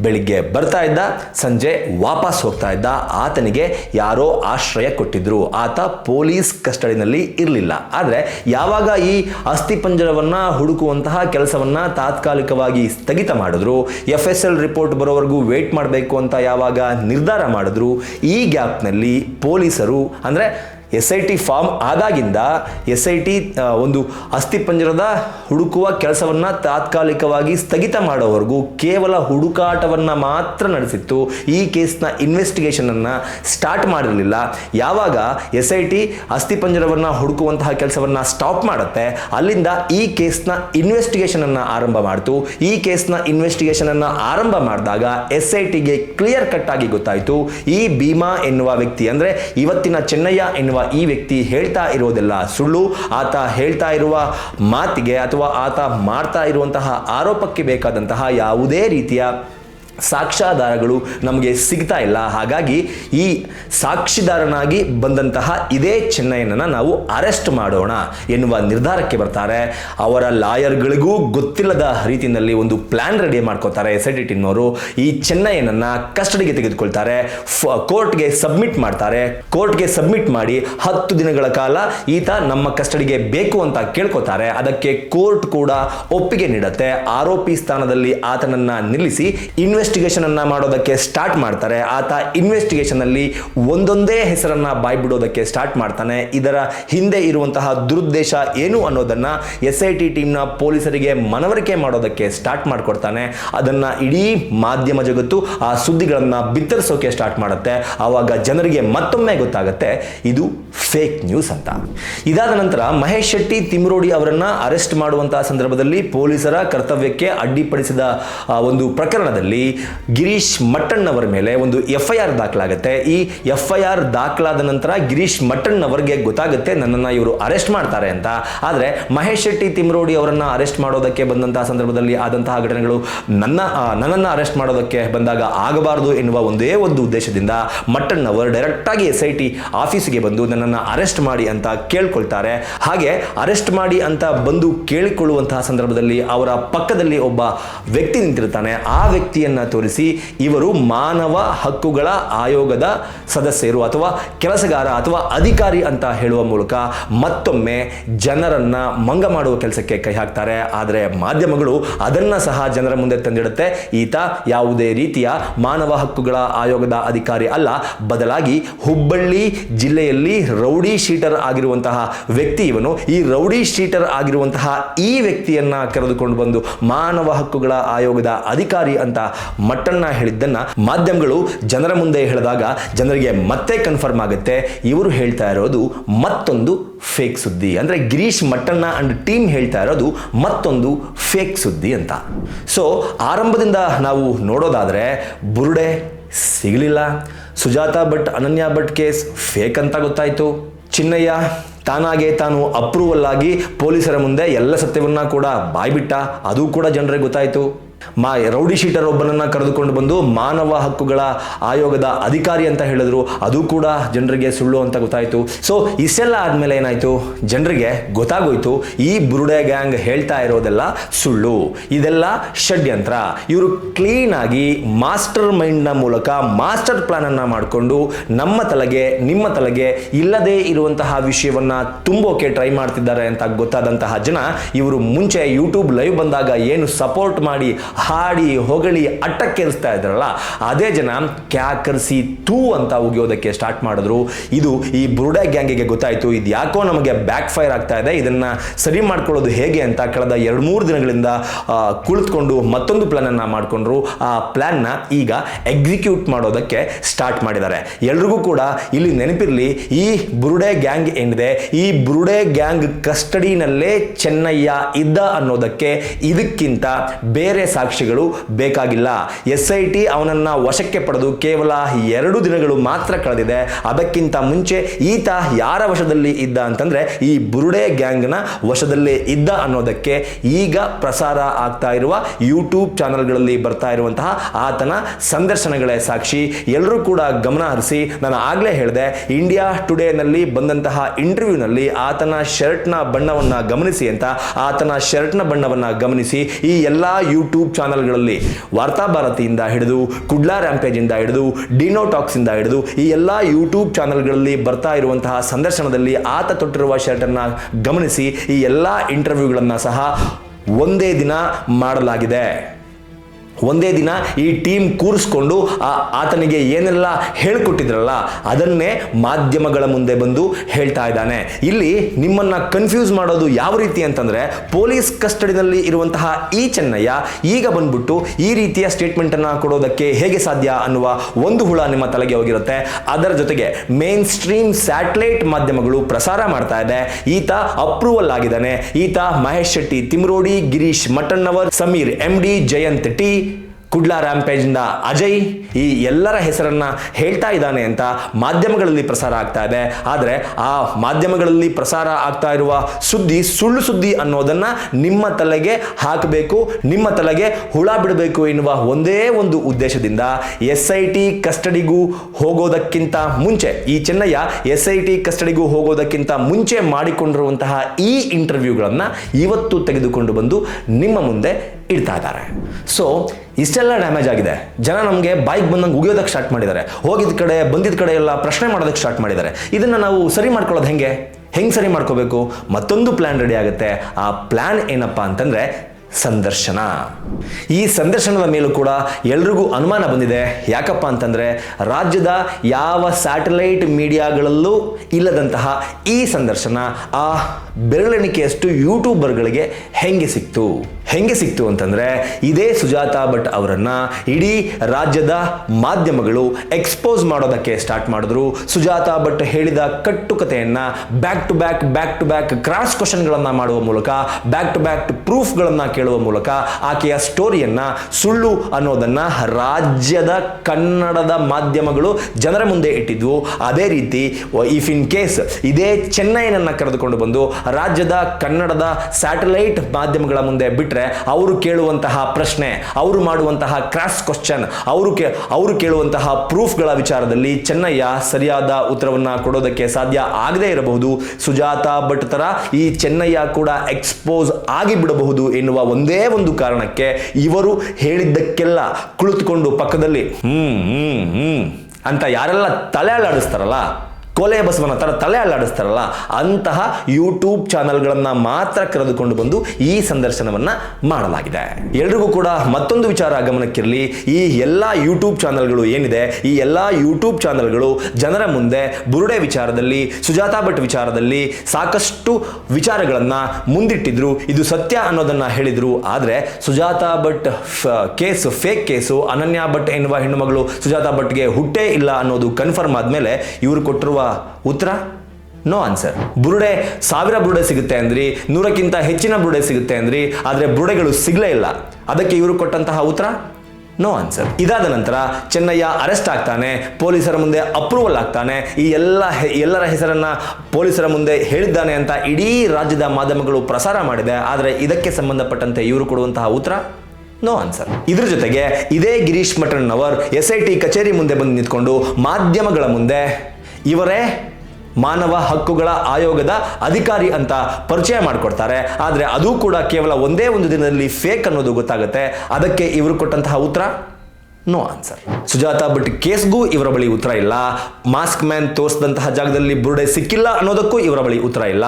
ಬೆಳಿಗ್ಗೆ ಬರ್ತಾ ಇದ್ದ, ಸಂಜೆ ವಾಪಸ್ ಹೋಗ್ತಾ ಇದ್ದ, ಆತನಿಗೆ ಯಾರೋ ಆಶ್ರಯ ಕೊಟ್ಟಿದ್ರು. ಆತ ಪೊಲೀಸ್ ಕಸ್ಟಡಿನಲ್ಲಿ ಇರಲಿಲ್ಲ. ಆದರೆ ಯಾವಾಗ ಈ ಅಸ್ಥಿಪಂಜರವನ್ನು ಹುಡುಕುವಂತಹ ಕೆಲಸವನ್ನು ತಾತ್ಕಾಲಿಕವಾಗಿ ಸ್ಥಗಿತ ಮಾಡಿದ್ರು ಎಫ್ ಎಸ್ ಎಲ್ ರಿಪೋರ್ಟ್ ಬರೋವರೆಗೂ ವೇಟ್ ಮಾಡಬೇಕು ಅಂತ ಯಾವಾಗ ನಿರ್ಧಾರ ಮಾಡಿದ್ರು. ಈ ಗ್ಯಾಪ್ನಲ್ಲಿ ಪೊಲೀಸರು ಅಂದರೆ ಎಸ್ ಐ ಟಿ ಫಾರ್ಮ್ ಆದಾಗಿಂದ ಎಸ್ ಐ ಟಿ ಒಂದು ಅಸ್ಥಿಪಂಜರದ ಹುಡುಕುವ ಕೆಲಸವನ್ನು ತಾತ್ಕಾಲಿಕವಾಗಿ ಸ್ಥಗಿತ ಮಾಡೋವರೆಗೂ ಕೇವಲ ಹುಡುಕಾಟವನ್ನು ಮಾತ್ರ ನಡೆಸಿತ್ತು. ಈ ಕೇಸ್ನ ಇನ್ವೆಸ್ಟಿಗೇಷನನ್ನು ಸ್ಟಾರ್ಟ್ ಮಾಡಿರಲಿಲ್ಲ. ಯಾವಾಗ ಎಸ್ ಐ ಟಿ ಅಸ್ಥಿಪಂಜರವನ್ನು ಹುಡುಕುವಂತಹ ಕೆಲಸವನ್ನು ಸ್ಟಾಪ್ ಮಾಡುತ್ತೆ, ಅಲ್ಲಿಂದ ಈ ಕೇಸ್ನ ಇನ್ವೆಸ್ಟಿಗೇಷನನ್ನು ಆರಂಭ ಮಾಡಿತು. ಈ ಕೇಸ್ನ ಇನ್ವೆಸ್ಟಿಗೇಷನನ್ನು ಆರಂಭ ಮಾಡಿದಾಗ ಎಸ್ ಐ ಟಿಗೆ ಕ್ಲಿಯರ್ ಕಟ್ ಆಗಿ ಗೊತ್ತಾಯಿತು. ಈ ಭೀಮಾ ಎನ್ನುವ ವ್ಯಕ್ತಿ ಅಂದರೆ ಇವತ್ತಿನ ಚೆನ್ನಯ್ಯ ಎನ್ನುವ ಈ ವ್ಯಕ್ತಿ ಹೇಳ್ತಾ ಇರೋದೆಲ್ಲ ಸುಳ್ಳು, ಆತ ಹೇಳ್ತಾ ಇರುವ ಮಾತಿಗೆ ಅಥವಾ ಆತ ಮಾಡ್ತಾ ಇರುವಂತಹ ಆರೋಪಕ್ಕೆ ಬೇಕಾದಂತಹ ಯಾವುದೇ ರೀತಿಯ ಸಾಕ್ಷ್ಯಾಧಾರಗಳು ನಮಗೆ ಸಿಗ್ತಾ ಇಲ್ಲ. ಹಾಗಾಗಿ ಈ ಸಾಕ್ಷಿದಾರನಾಗಿ ಬಂದಂತಹ ಇದೇ ಚೆನ್ನಯ್ಯನನ್ನು ನಾವು ಅರೆಸ್ಟ್ ಮಾಡೋಣ ಎನ್ನುವ ನಿರ್ಧಾರಕ್ಕೆ ಬರ್ತಾರೆ. ಅವರ ಲಾಯರ್ಗಳಿಗೂ ಗೊತ್ತಿಲ್ಲದ ರೀತಿಯಲ್ಲಿ ಒಂದು ಪ್ಲಾನ್ ರೆಡಿ ಮಾಡ್ಕೋತಾರೆ ಎಸ್ ಐ ಈ ಚೆನ್ನೈನನ್ನು ಕಸ್ಟಡಿಗೆ ತೆಗೆದುಕೊಳ್ತಾರೆ. ಕೋರ್ಟ್ಗೆ ಸಬ್ಮಿಟ್ ಮಾಡ್ತಾರೆ. ಕೋರ್ಟ್ಗೆ ಸಬ್ಮಿಟ್ ಮಾಡಿ ಹತ್ತು ದಿನಗಳ ಕಾಲ ಈತ ನಮ್ಮ ಕಸ್ಟಡಿಗೆ ಬೇಕು ಅಂತ ಕೇಳ್ಕೊತಾರೆ ಅದಕ್ಕೆ ಕೋರ್ಟ್ ಕೂಡ ಒಪ್ಪಿಗೆ ನೀಡುತ್ತೆ. ಆರೋಪಿ ಸ್ಥಾನದಲ್ಲಿ ಆತನನ್ನ ನಿಲ್ಲಿಸಿ ಇನ್ವೆಸ್ಟಿಗೇಷನ್ ಅನ್ನ ಮಾಡೋದಕ್ಕೆ ಸ್ಟಾರ್ಟ್ ಮಾಡ್ತಾರೆ. ಆತ ಇನ್ವೆಸ್ಟಿಗೇಷನ್ ಅಲ್ಲಿ ಒಂದೊಂದೇ ಹೆಸರನ್ನ ಬಾಯ್ಬಿಡೋದಕ್ಕೆ ಸ್ಟಾರ್ಟ್ ಮಾಡ್ತಾನೆ. ಇದರ ಹಿಂದೆ ಇರುವಂತಹ ದುರುದ್ದೇಶ ಏನು ಅನ್ನೋದನ್ನ ಎಸ್ ಐ ಟಿ ಟೀಮ್ನ ಪೊಲೀಸರಿಗೆ ಮನವರಿಕೆ ಮಾಡೋದಕ್ಕೆ ಸ್ಟಾರ್ಟ್ ಮಾಡಿಕೊಡ್ತಾನೆ. ಅದನ್ನ ಇಡೀ ಮಾಧ್ಯಮ ಜಗತ್ತು ಆ ಸುದ್ದಿಗಳನ್ನ ಬಿತ್ತರಿಸೋಕೆ ಸ್ಟಾರ್ಟ್ ಮಾಡುತ್ತೆ. ಆವಾಗ ಜನರಿಗೆ ಮತ್ತೊಮ್ಮೆ ಗೊತ್ತಾಗುತ್ತೆ, ಇದು ಫೇಕ್ ನ್ಯೂಸ್ ಅಂತ. ಇದಾದ ನಂತರ ಮಹೇಶ್ ಶೆಟ್ಟಿ ತಿಮ್ರೋಡಿ ಅವರನ್ನ ಅರೆಸ್ಟ್ ಮಾಡುವಂತಹ ಸಂದರ್ಭದಲ್ಲಿ ಪೊಲೀಸರ ಕರ್ತವ್ಯಕ್ಕೆ ಅಡ್ಡಿಪಡಿಸಿದ ಒಂದು ಪ್ರಕರಣದಲ್ಲಿ ಗಿರೀಶ್ ಮಟ್ಟಣ್ಣವರ ಮೇಲೆ ಒಂದು ಎಫ್ ಐ ಆರ್ ದಾಖಲಾಗುತ್ತೆ. ಈ ಎಫ್ ಐ ಆರ್ ದಾಖಲಾದ ನಂತರ ಗಿರೀಶ್ ಮಟ್ಟಣ್ಣವರಿಗೆ ಗೊತ್ತಾಗುತ್ತೆ ನನ್ನನ್ನು ಇವರು ಅರೆಸ್ಟ್ ಮಾಡ್ತಾರೆ ಅಂತ. ಆದರೆ ಮಹೇಶ್ ಶೆಟ್ಟಿ ತಿಮ್ರೋಡಿ ಅವರನ್ನು ಅರೆಸ್ಟ್ ಮಾಡೋದಕ್ಕೆ ಬಂದಂತಹ ಸಂದರ್ಭದಲ್ಲಿ ಆದಂತಹ ಘಟನೆಗಳು ನನ್ನ ನನ್ನನ್ನು ಅರೆಸ್ಟ್ ಮಾಡೋದಕ್ಕೆ ಬಂದಾಗ ಆಗಬಾರದು ಎನ್ನುವ ಒಂದೇ ಒಂದು ಉದ್ದೇಶದಿಂದ ಮಟ್ಟಣ್ಣವರು ಡೈರೆಕ್ಟಾಗಿ ಎಸ್ ಐ ಟಿ ಆಫೀಸಿಗೆ ಬಂದು ನನ್ನನ್ನು ಅರೆಸ್ಟ್ ಮಾಡಿ ಅಂತ ಕೇಳ್ಕೊಳ್ತಾರೆ. ಹಾಗೆ ಅರೆಸ್ಟ್ ಮಾಡಿ ಅಂತ ಬಂದು ಕೇಳಿಕೊಳ್ಳುವಂತಹ ಸಂದರ್ಭದಲ್ಲಿ ಅವರ ಪಕ್ಕದಲ್ಲಿ ಒಬ್ಬ ವ್ಯಕ್ತಿ ನಿಂತಿರ್ತಾನೆ. ಆ ವ್ಯಕ್ತಿಯನ್ನ ತೋರಿಸಿ ಇವರು ಮಾನವ ಹಕ್ಕುಗಳ ಆಯೋಗದ ಸದಸ್ಯರು ಅಥವಾ ಕೆಲಸಗಾರ ಅಥವಾ ಅಧಿಕಾರಿ ಅಂತ ಹೇಳುವ ಮೂಲಕ ಮತ್ತೊಮ್ಮೆ ಜನರನ್ನ ಮಂಗ ಮಾಡುವ ಕೆಲಸಕ್ಕೆ ಕೈ ಹಾಕ್ತಾರೆ. ಆದರೆ ಮಾಧ್ಯಮಗಳು ಅದನ್ನ ಸಹ ಜನರ ಮುಂದೆ ತಂದಿಡುತ್ತೆ. ಈತ ಯಾವುದೇ ರೀತಿಯ ಮಾನವ ಹಕ್ಕುಗಳ ಆಯೋಗದ ಅಧಿಕಾರಿ ಅಲ್ಲ. ಬದಲಾಗಿ ಹುಬ್ಬಳ್ಳಿ ಜಿಲ್ಲೆಯಲ್ಲಿ ರೌಡಿ ಶೀಟರ್ ಆಗಿರುವಂತಹ ವ್ಯಕ್ತಿ ಇವನು. ಈ ರೌಡಿ ಶೀಟರ್ ಆಗಿರುವಂತಹ ಈ ವ್ಯಕ್ತಿಯನ್ನ ಕರೆದುಕೊಂಡು ಬಂದು ಮಾನವ ಹಕ್ಕುಗಳ ಆಯೋಗದ ಅಧಿಕಾರಿ ಅಂತ ಮಟ್ಟಣ್ಣ ಹೇಳಿದ್ದನ್ನ ಮಾಧ್ಯಮಗಳು ಜನರ ಮುಂದೆ ಹೇಳಿದಾಗ ಜನರಿಗೆ ಮತ್ತೆ ಕನ್ಫರ್ಮ್ ಆಗುತ್ತೆ. ಇವರು ಹೇಳ್ತಾ ಇರೋದು ಮತ್ತೊಂದು ಫೇಕ್ ಸುದ್ದಿ. ಅಂದ್ರೆ ಗಿರೀಶ್ ಮಟ್ಟಣ್ಣ ಅಂಡ್ ಟೀಮ್ ಹೇಳ್ತಾ ಇರೋದು ಮತ್ತೊಂದು ಫೇಕ್ ಸುದ್ದಿ ಅಂತ. ಸೊ ಆರಂಭದಿಂದ ನಾವು ನೋಡೋದಾದ್ರೆ ಬುರುಡೆ ಸಿಗಲಿಲ್ಲ. ಸುಜಾತ ಭಟ್, ಅನನ್ಯ ಭಟ್ ಕೇಸ್ ಫೇಕ್ ಅಂತ ಗೊತ್ತಾಯ್ತು. ಚಿನ್ನಯ್ಯ ತಾನಾಗೆ ತಾನು ಅಪ್ರೂವಲ್ ಆಗಿ ಪೊಲೀಸರ ಮುಂದೆ ಎಲ್ಲ ಸತ್ಯವನ್ನ ಕೂಡ ಬಾಯ್ಬಿಟ್ಟ. ಅದು ಕೂಡ ಜನರಿಗೆ ಗೊತ್ತಾಯ್ತು. ಮಾ ರೌಡಿ ಶೀಟರ್ ಒಬ್ಬನನ್ನು ಕರೆದುಕೊಂಡು ಬಂದು ಮಾನವ ಹಕ್ಕುಗಳ ಆಯೋಗದ ಅಧಿಕಾರಿ ಅಂತ ಹೇಳಿದ್ರು. ಅದು ಕೂಡ ಜನರಿಗೆ ಸುಳ್ಳು ಅಂತ ಗೊತ್ತಾಯಿತು. ಸೊ ಇಷ್ಟೆಲ್ಲ ಆದಮೇಲೆ ಏನಾಯಿತು? ಜನರಿಗೆ ಗೊತ್ತಾಗೋಯ್ತು. ಈ ಬುರುಡೆ ಗ್ಯಾಂಗ್ ಹೇಳ್ತಾ ಇರೋದೆಲ್ಲ ಸುಳ್ಳು. ಇದೆಲ್ಲ ಷಡ್ಯಂತ್ರ. ಇವರು ಕ್ಲೀನ್ ಆಗಿ ಮಾಸ್ಟರ್ ಮೈಂಡ್ನ ಮೂಲಕ ಮಾಸ್ಟರ್ ಪ್ಲಾನನ್ನು ಮಾಡಿಕೊಂಡು ನಮ್ಮ ತಲೆಗೆ, ನಿಮ್ಮ ತಲೆಗೆ ಇಲ್ಲದೇ ಇರುವಂತಹ ವಿಷಯವನ್ನು ತುಂಬೋಕೆ ಟ್ರೈ ಮಾಡ್ತಿದ್ದಾರೆ ಅಂತ ಗೊತ್ತಾದಂತಹ ಜನ ಇವರು ಮುಂಚೆ ಯೂಟ್ಯೂಬ್ ಲೈವ್ ಬಂದಾಗ ಏನು ಸಪೋರ್ಟ್ ಮಾಡಿ ಹಾಡಿ ಹೊಗಳಿ ಅಟ್ಟಕ್ಕೇರಿಸ್ತಾ ಇದ್ರಲ್ಲ ಅದೇ ಜನ ಕ್ಯಾಕರ್ಸಿ ತೂ ಅಂತ ಉಗಿಯೋದಕ್ಕೆ ಸ್ಟಾರ್ಟ್ ಮಾಡಿದ್ರು. ಇದು ಈ ಬುರುಡೆ ಗ್ಯಾಂಗಿಗೆ ಗೊತ್ತಾಯಿತು, ಇದು ಯಾಕೋ ನಮಗೆ ಬ್ಯಾಕ್ ಫೈರ್ ಆಗ್ತಾ ಇದೆ, ಇದನ್ನು ಸರಿ ಮಾಡ್ಕೊಳ್ಳೋದು ಹೇಗೆ ಅಂತ ಕಳೆದ ಎರಡು ಮೂರು ದಿನಗಳಿಂದ ಕುಳಿತುಕೊಂಡು ಮತ್ತೊಂದು ಪ್ಲ್ಯಾನನ್ನು ಮಾಡಿಕೊಂಡ್ರು. ಆ ಪ್ಲಾನ್ನ ಈಗ ಎಕ್ಸಿಕ್ಯೂಟ್ ಮಾಡೋದಕ್ಕೆ ಸ್ಟಾರ್ಟ್ ಮಾಡಿದ್ದಾರೆ. ಎಲ್ರಿಗೂ ಕೂಡ ಇಲ್ಲಿ ನೆನಪಿರಲಿ, ಈ ಬುರುಡೆ ಗ್ಯಾಂಗ್ ಏನಿದೆ, ಈ ಬುರುಡೆ ಗ್ಯಾಂಗ್ ಕಸ್ಟಡಿನಲ್ಲೇ ಚೆನ್ನಯ್ಯ ಇದ್ದ ಅನ್ನೋದಕ್ಕೆ ಇದಕ್ಕಿಂತ ಬೇರೆ ಸಾಕ್ಷಿಗಳು ಬೇಕಾಗಿಲ್ಲ. ಎಸ್ ಅವನನ್ನ ವಶಕ್ಕೆ ಪಡೆದು ಕೇವಲ ಎರಡು ದಿನಗಳು ಮಾತ್ರ ಕಳೆದಿದೆ. ಅದಕ್ಕಿಂತ ಮುಂಚೆ ಈತ ಯಾರ ವಶದಲ್ಲಿ ಇದ್ದ ಅಂತಂದ್ರೆ ಈ ಬುರುಡೆ ಗ್ಯಾಂಗ್ನ ವಶದಲ್ಲೇ ಇದ್ದ ಅನ್ನೋದಕ್ಕೆ ಈಗ ಪ್ರಸಾರ ಆಗ್ತಾ ಇರುವ ಯೂಟ್ಯೂಬ್ ಚಾನೆಲ್ಗಳಲ್ಲಿ ಬರ್ತಾ ಇರುವಂತಹ ಆತನ ಸಂದರ್ಶನಗಳೇ ಸಾಕ್ಷಿ. ಎಲ್ಲರೂ ಕೂಡ ಗಮನ ಹರಿಸಿ ನಾನು ಆಗ್ಲೇ ಹೇಳಿದೆ, ಇಂಡಿಯಾ ಟುಡೇನಲ್ಲಿ ಬಂದಂತಹ ಇಂಟರ್ವ್ಯೂನಲ್ಲಿ ಆತನ ಶರ್ಟ್ನ ಬಣ್ಣವನ್ನ ಗಮನಿಸಿ ಅಂತ, ಆತನ ಶರ್ಟ್ನ ಬಣ್ಣವನ್ನ ಗಮನಿಸಿ ಈ ಎಲ್ಲಾ ಯೂಟ್ಯೂಬ್ ಚಾನೆಲ್ಗಳಲ್ಲಿ ವಾರ್ತಾ ಭಾರತಿಯಿಂದ ಹಿಡಿದು, ಕುಡ್ಲಾ ರ್ಯಾಂಪೇಜಿಂದ ಹಿಡಿದು ಡಿನೋ ಟಾಕ್ಸ್ ಇಂದ ಹಿಡಿದು, ಈ ಎಲ್ಲ ಯೂಟ್ಯೂಬ್ ಚಾನೆಲ್ಗಳಲ್ಲಿ ಬರ್ತಾ ಇರುವಂತಹ ಸಂದರ್ಶನದಲ್ಲಿ ಆತ ತೊಟ್ಟಿರುವ ಶರ್ಟ್ ಅನ್ನ ಗಮನಿಸಿ ಈ ಎಲ್ಲ ಇಂಟರ್ವ್ಯೂಗಳನ್ನು ಸಹ ಒಂದೇ ದಿನ ಮಾಡಲಾಗಿದೆ. ಒಂದೇ ದಿನ ಈ ಟೀಮ್ ಕೂರಿಸ್ಕೊಂಡು, ಆ ಆತನಿಗೆ ಏನೆಲ್ಲ ಹೇಳ್ಕೊಟ್ಟಿದ್ರಲ್ಲ, ಅದನ್ನೇ ಮಾಧ್ಯಮಗಳ ಮುಂದೆ ಬಂದು ಹೇಳ್ತಾ ಇದ್ದಾನೆ. ಇಲ್ಲಿ ನಿಮ್ಮನ್ನು ಕನ್ಫ್ಯೂಸ್ ಮಾಡೋದು ಯಾವ ರೀತಿ ಅಂತಂದರೆ, ಪೊಲೀಸ್ ಕಸ್ಟಡಿನಲ್ಲಿ ಇರುವಂತಹ ಈ ಚೆನ್ನಯ್ಯ ಈಗ ಬಂದ್ಬಿಟ್ಟು ಈ ರೀತಿಯ ಸ್ಟೇಟ್ಮೆಂಟನ್ನು ಕೊಡೋದಕ್ಕೆ ಹೇಗೆ ಸಾಧ್ಯ ಅನ್ನುವ ಒಂದು ಹುಳ ನಿಮ್ಮ ತಲೆಗೆ ಹೋಗಿರುತ್ತೆ. ಅದರ ಜೊತೆಗೆ ಮೇನ್ ಸ್ಟ್ರೀಮ್ ಸ್ಯಾಟಲೈಟ್ ಮಾಧ್ಯಮಗಳು ಪ್ರಸಾರ ಮಾಡ್ತಾ ಇದೆ. ಈತ ಅಪ್ರೂವಲ್ ಆಗಿದ್ದಾನೆ. ಈತ Mahesh Shetty, Timarodi, Girish Mattannavar, Sameer M D Jayanth, T Kudla ರ್ಯಾಂಪೇಜಿಂದ Ajay ಈ ಎಲ್ಲರ ಹೆಸರನ್ನು ಹೇಳ್ತಾ ಇದ್ದಾನೆ ಅಂತ ಮಾಧ್ಯಮಗಳಲ್ಲಿ ಪ್ರಸಾರ ಆಗ್ತಾ ಇದೆ. ಆದರೆ ಆ ಮಾಧ್ಯಮಗಳಲ್ಲಿ ಪ್ರಸಾರ ಆಗ್ತಾ ಇರುವ ಸುದ್ದಿ, ಸುಳ್ಳು ಸುದ್ದಿ ಅನ್ನೋದನ್ನು ನಿಮ್ಮ ತಲೆಗೆ ಹಾಕಬೇಕು, ನಿಮ್ಮ ತಲೆಗೆ ಹುಳ ಬಿಡಬೇಕು ಎನ್ನುವ ಒಂದೇ ಒಂದು ಉದ್ದೇಶದಿಂದ ಎಸ್ ಐ ಟಿ ಕಸ್ಟಡಿಗೂ ಹೋಗೋದಕ್ಕಿಂತ ಮುಂಚೆ, ಈ ಚೆನ್ನಯ್ಯ ಎಸ್ ಐ ಟಿ ಕಸ್ಟಡಿಗೂ ಹೋಗೋದಕ್ಕಿಂತ ಮುಂಚೆ ಮಾಡಿಕೊಂಡಿರುವಂತಹ ಈ ಇಂಟರ್ವ್ಯೂಗಳನ್ನು ಇವತ್ತು ತೆಗೆದುಕೊಂಡು ಬಂದು ನಿಮ್ಮ ಮುಂದೆ ಇಡ್ತಾ ಇದ್ದಾರೆ. ಸೊ ಇಷ್ಟೆಲ್ಲ ಡ್ಯಾಮೇಜ್ ಆಗಿದೆ. ಜನ ನಮಗೆ ಬೈಕ್ ಬಂದಂಗೆ ಉಗಿಯೋದಕ್ಕೆ ಸ್ಟಾರ್ಟ್ ಮಾಡಿದ್ದಾರೆ. ಹೋಗಿದ ಕಡೆ ಬಂದಿದ್ದ ಕಡೆ ಎಲ್ಲ ಪ್ರಶ್ನೆ ಮಾಡೋದಕ್ಕೆ ಸ್ಟಾರ್ಟ್ ಮಾಡಿದ್ದಾರೆ. ಇದನ್ನು ನಾವು ಸರಿ ಮಾಡ್ಕೊಳ್ಳೋದು ಹೆಂಗೆ? ಹೆಂಗೆ ಸರಿ ಮಾಡ್ಕೋಬೇಕು? ಮತ್ತೊಂದು ಪ್ಲ್ಯಾನ್ ರೆಡಿ ಆಗುತ್ತೆ. ಆ ಪ್ಲ್ಯಾನ್ ಏನಪ್ಪ ಅಂತಂದರೆ ಸಂದರ್ಶನ. ಈ ಸಂದರ್ಶನದ ಮೇಲೂ ಕೂಡ ಎಲ್ರಿಗೂ ಅನುಮಾನ ಬಂದಿದೆ. ಯಾಕಪ್ಪ ಅಂತಂದರೆ ರಾಜ್ಯದ ಯಾವ ಸ್ಯಾಟಲೈಟ್ ಮೀಡಿಯಾಗಳಲ್ಲೂ ಇಲ್ಲದಂತಹ ಈ ಸಂದರ್ಶನ ಆ ಬೆರಳೆಣಿಕೆಯಷ್ಟು ಯೂಟ್ಯೂಬರ್ಗಳಿಗೆ ಹೆಂಗೆ ಸಿಕ್ತು? ಹೆಂಗೆ ಸಿಕ್ತು ಅಂತಂದರೆ, ಇದೇ ಸುಜಾತ ಭಟ್ ಅವರನ್ನು ಇಡೀ ರಾಜ್ಯದ ಮಾಧ್ಯಮಗಳು ಎಕ್ಸ್ಪೋಸ್ ಮಾಡೋದಕ್ಕೆ ಸ್ಟಾರ್ಟ್ ಮಾಡಿದ್ರು. ಸುಜಾತ ಭಟ್ ಹೇಳಿದ ಕಟ್ಟುಕತೆಯನ್ನು back to back back to back cross ಕ್ವಶನ್ಗಳನ್ನು ಮಾಡುವ ಮೂಲಕ ಬ್ಯಾಕ್ ಟು ಬ್ಯಾಕ್ ಪ್ರೂಫ್ಗಳನ್ನು ಕೇಳುವ ಮೂಲಕ ಆಕೆಯ ಸ್ಟೋರಿಯನ್ನು ಸುಳ್ಳು ಅನ್ನೋದನ್ನು ರಾಜ್ಯದ ಕನ್ನಡದ ಮಾಧ್ಯಮಗಳು ಜನರ ಮುಂದೆ ಇಟ್ಟಿದ್ವು. ಅದೇ ರೀತಿ ಇಫ್ ಇನ್ ಕೇಸ್ ಇದೇ ಚೆನ್ನೈನನ್ನು ಕರೆದುಕೊಂಡು ಬಂದು ರಾಜ್ಯದ ಕನ್ನಡದ ಸ್ಯಾಟಲೈಟ್ ಮಾಧ್ಯಮಗಳ ಮುಂದೆ ಬಿಟ್ಟರೆ ಅಂದರೆ ಅವರು ಕೇಳುವಂತಹ ಪ್ರಶ್ನೆ, ಅವರು ಮಾಡುವಂತಹ ಕ್ರಾಸ್ ಕ್ವಶನ್ ಅವರು ಕೇ, ಅವರು ಕೇಳುವಂತಹ ಪ್ರೂಫ್ಗಳ ವಿಚಾರದಲ್ಲಿ ಚೆನ್ನಯ್ಯ ಸರಿಯಾದ ಉತ್ತರವನ್ನು ಕೊಡೋದಕ್ಕೆ ಸಾಧ್ಯ ಆಗದೇ ಇರಬಹುದು. ಸುಜಾತ ಭಟ್ ಥರ ಈ ಚೆನ್ನಯ್ಯ ಕೂಡ ಎಕ್ಸ್ಪೋಸ್ ಆಗಿ ಬಿಡಬಹುದು ಎನ್ನುವ ಒಂದೇ ಒಂದು ಕಾರಣಕ್ಕೆ ಇವರು ಹೇಳಿದ್ದಕ್ಕೆಲ್ಲ ಕುಳಿತುಕೊಂಡು ಪಕ್ಕದಲ್ಲಿ ಹ್ಮ್ ಹ್ಮ್ ಹ್ಮ್ ಅಂತ ಯಾರೆಲ್ಲ ತಲೆ ಅಲ್ಲಾಡಿಸ್ತಾರಲ್ಲ? ಕೊಲೆ ಬಸವನ ಥರ ತಲೆ ಅಲ್ಲಾಡಿಸ್ತಾರಲ್ಲ, ಅಂತಹ ಯೂಟ್ಯೂಬ್ ಚಾನಲ್ಗಳನ್ನು ಮಾತ್ರ ಕರೆದುಕೊಂಡು ಬಂದು ಈ ಸಂದರ್ಶನವನ್ನು ಮಾಡಲಾಗಿದೆ. ಎಲ್ರಿಗೂ ಕೂಡ ಮತ್ತೊಂದು ವಿಚಾರ ಗಮನಕ್ಕಿರಲಿ. ಈ ಎಲ್ಲ ಯೂಟ್ಯೂಬ್ ಚಾನಲ್ಗಳು ಏನಿದೆ, ಈ ಎಲ್ಲ ಯೂಟ್ಯೂಬ್ ಚಾನಲ್ಗಳು ಜನರ ಮುಂದೆ ಬುರುಡೆ ವಿಚಾರದಲ್ಲಿ, ಸುಜಾತಾ ಭಟ್ ವಿಚಾರದಲ್ಲಿ ಸಾಕಷ್ಟು ವಿಚಾರಗಳನ್ನು ಮುಂದಿಟ್ಟಿದ್ರು. ಇದು ಸತ್ಯ ಅನ್ನೋದನ್ನು ಹೇಳಿದರು. ಆದರೆ Sujatha Bhat case fake case, Ananya Bhat ಎನ್ನುವ ಹೆಣ್ಣುಮಗಳು ಸುಜಾತಾ ಭಟ್ಗೆ ಹುಟ್ಟೇ ಇಲ್ಲ ಅನ್ನೋದು ಕನ್ಫರ್ಮ್ ಆದಮೇಲೆ ಇವರು ಕೊಟ್ಟಿರುವ ಉತ್ತರ? ನೋ ಆನ್ಸರ್ ಬುರುಡೆ, ಸಾವಿರ ಬುರುಡೆ ಸಿಗುತ್ತೆ ಅಂದ್ರಿ, ನೂರಕ್ಕಿಂತ ಹೆಚ್ಚಿನ ಬುರುಡೆ ಸಿಗುತ್ತೆ ಅಂದ್ರಿ, ಆದರೆ ಬುರುಡೆಗಳು ಸಿಗಲೇ ಇಲ್ಲ. ಅದಕ್ಕೆ ಇವರು ಕೊಟ್ಟಂತಹ ಉತ್ತರ? ನೋ ಆನ್ಸರ್ ಇದಾದ ನಂತರ ಚೆನ್ನಯ್ಯ ಅರೆಸ್ಟ್ ಆಗ್ತಾನೆ, ಪೊಲೀಸರ ಮುಂದೆ ಅಪ್ರೂವಲ್ ಆಗ್ತಾನೆ. ಈ ಎಲ್ಲ ಎಲ್ಲರ ಹೆಸರನ್ನ ಪೊಲೀಸರ ಮುಂದೆ ಹೇಳಿದ್ದಾನೆ ಅಂತ ಇಡೀ ರಾಜ್ಯದ ಮಾಧ್ಯಮಗಳು ಪ್ರಸಾರ ಮಾಡಿದೆ. ಆದರೆ ಇದಕ್ಕೆ ಸಂಬಂಧಪಟ್ಟಂತೆ ಇವರು ಕೊಡುವಂತಹ ಉತ್ತರ? ನೋ ಆನ್ಸರ್ ಇದ್ರ ಜೊತೆಗೆ ಇದೇ Girish Mattannavar S I T ಕಚೇರಿ ಮುಂದೆ ಬಂದು ನಿಂತ್ಕೊಂಡು ಮಾಧ್ಯಮಗಳ ಮುಂದೆ ಇವರೇ ಮಾನವ ಹಕ್ಕುಗಳ ಆಯೋಗದ ಅಧಿಕಾರಿ ಅಂತ ಪರಿಚಯ ಮಾಡಿಕೊಡ್ತಾರೆ. ಆದರೆ ಅದು ಕೂಡ ಕೇವಲ ಒಂದೇ ಒಂದು ದಿನದಲ್ಲಿ ಫೇಕ್ ಅನ್ನೋದು ಗೊತ್ತಾಗುತ್ತೆ. ಅದಕ್ಕೆ ಇವರು ಕೊಟ್ಟಂತಹ ಉತ್ತರ? ನೋ ಆನ್ಸರ್ ಸುಜಾತಾ ಭಟ್ ಕೇಸ್ಗೂ ಇವರ ಬಳಿ ಉತ್ತರ ಇಲ್ಲ. ಮಾಸ್ಕ್ ಮ್ಯಾನ್ ತೋರಿಸಿದಂತಹ ಜಾಗದಲ್ಲಿ ಬುರುಡೆ ಸಿಕ್ಕಿಲ್ಲ ಅನ್ನೋದಕ್ಕೂ ಇವರ ಬಳಿ ಉತ್ತರ ಇಲ್ಲ.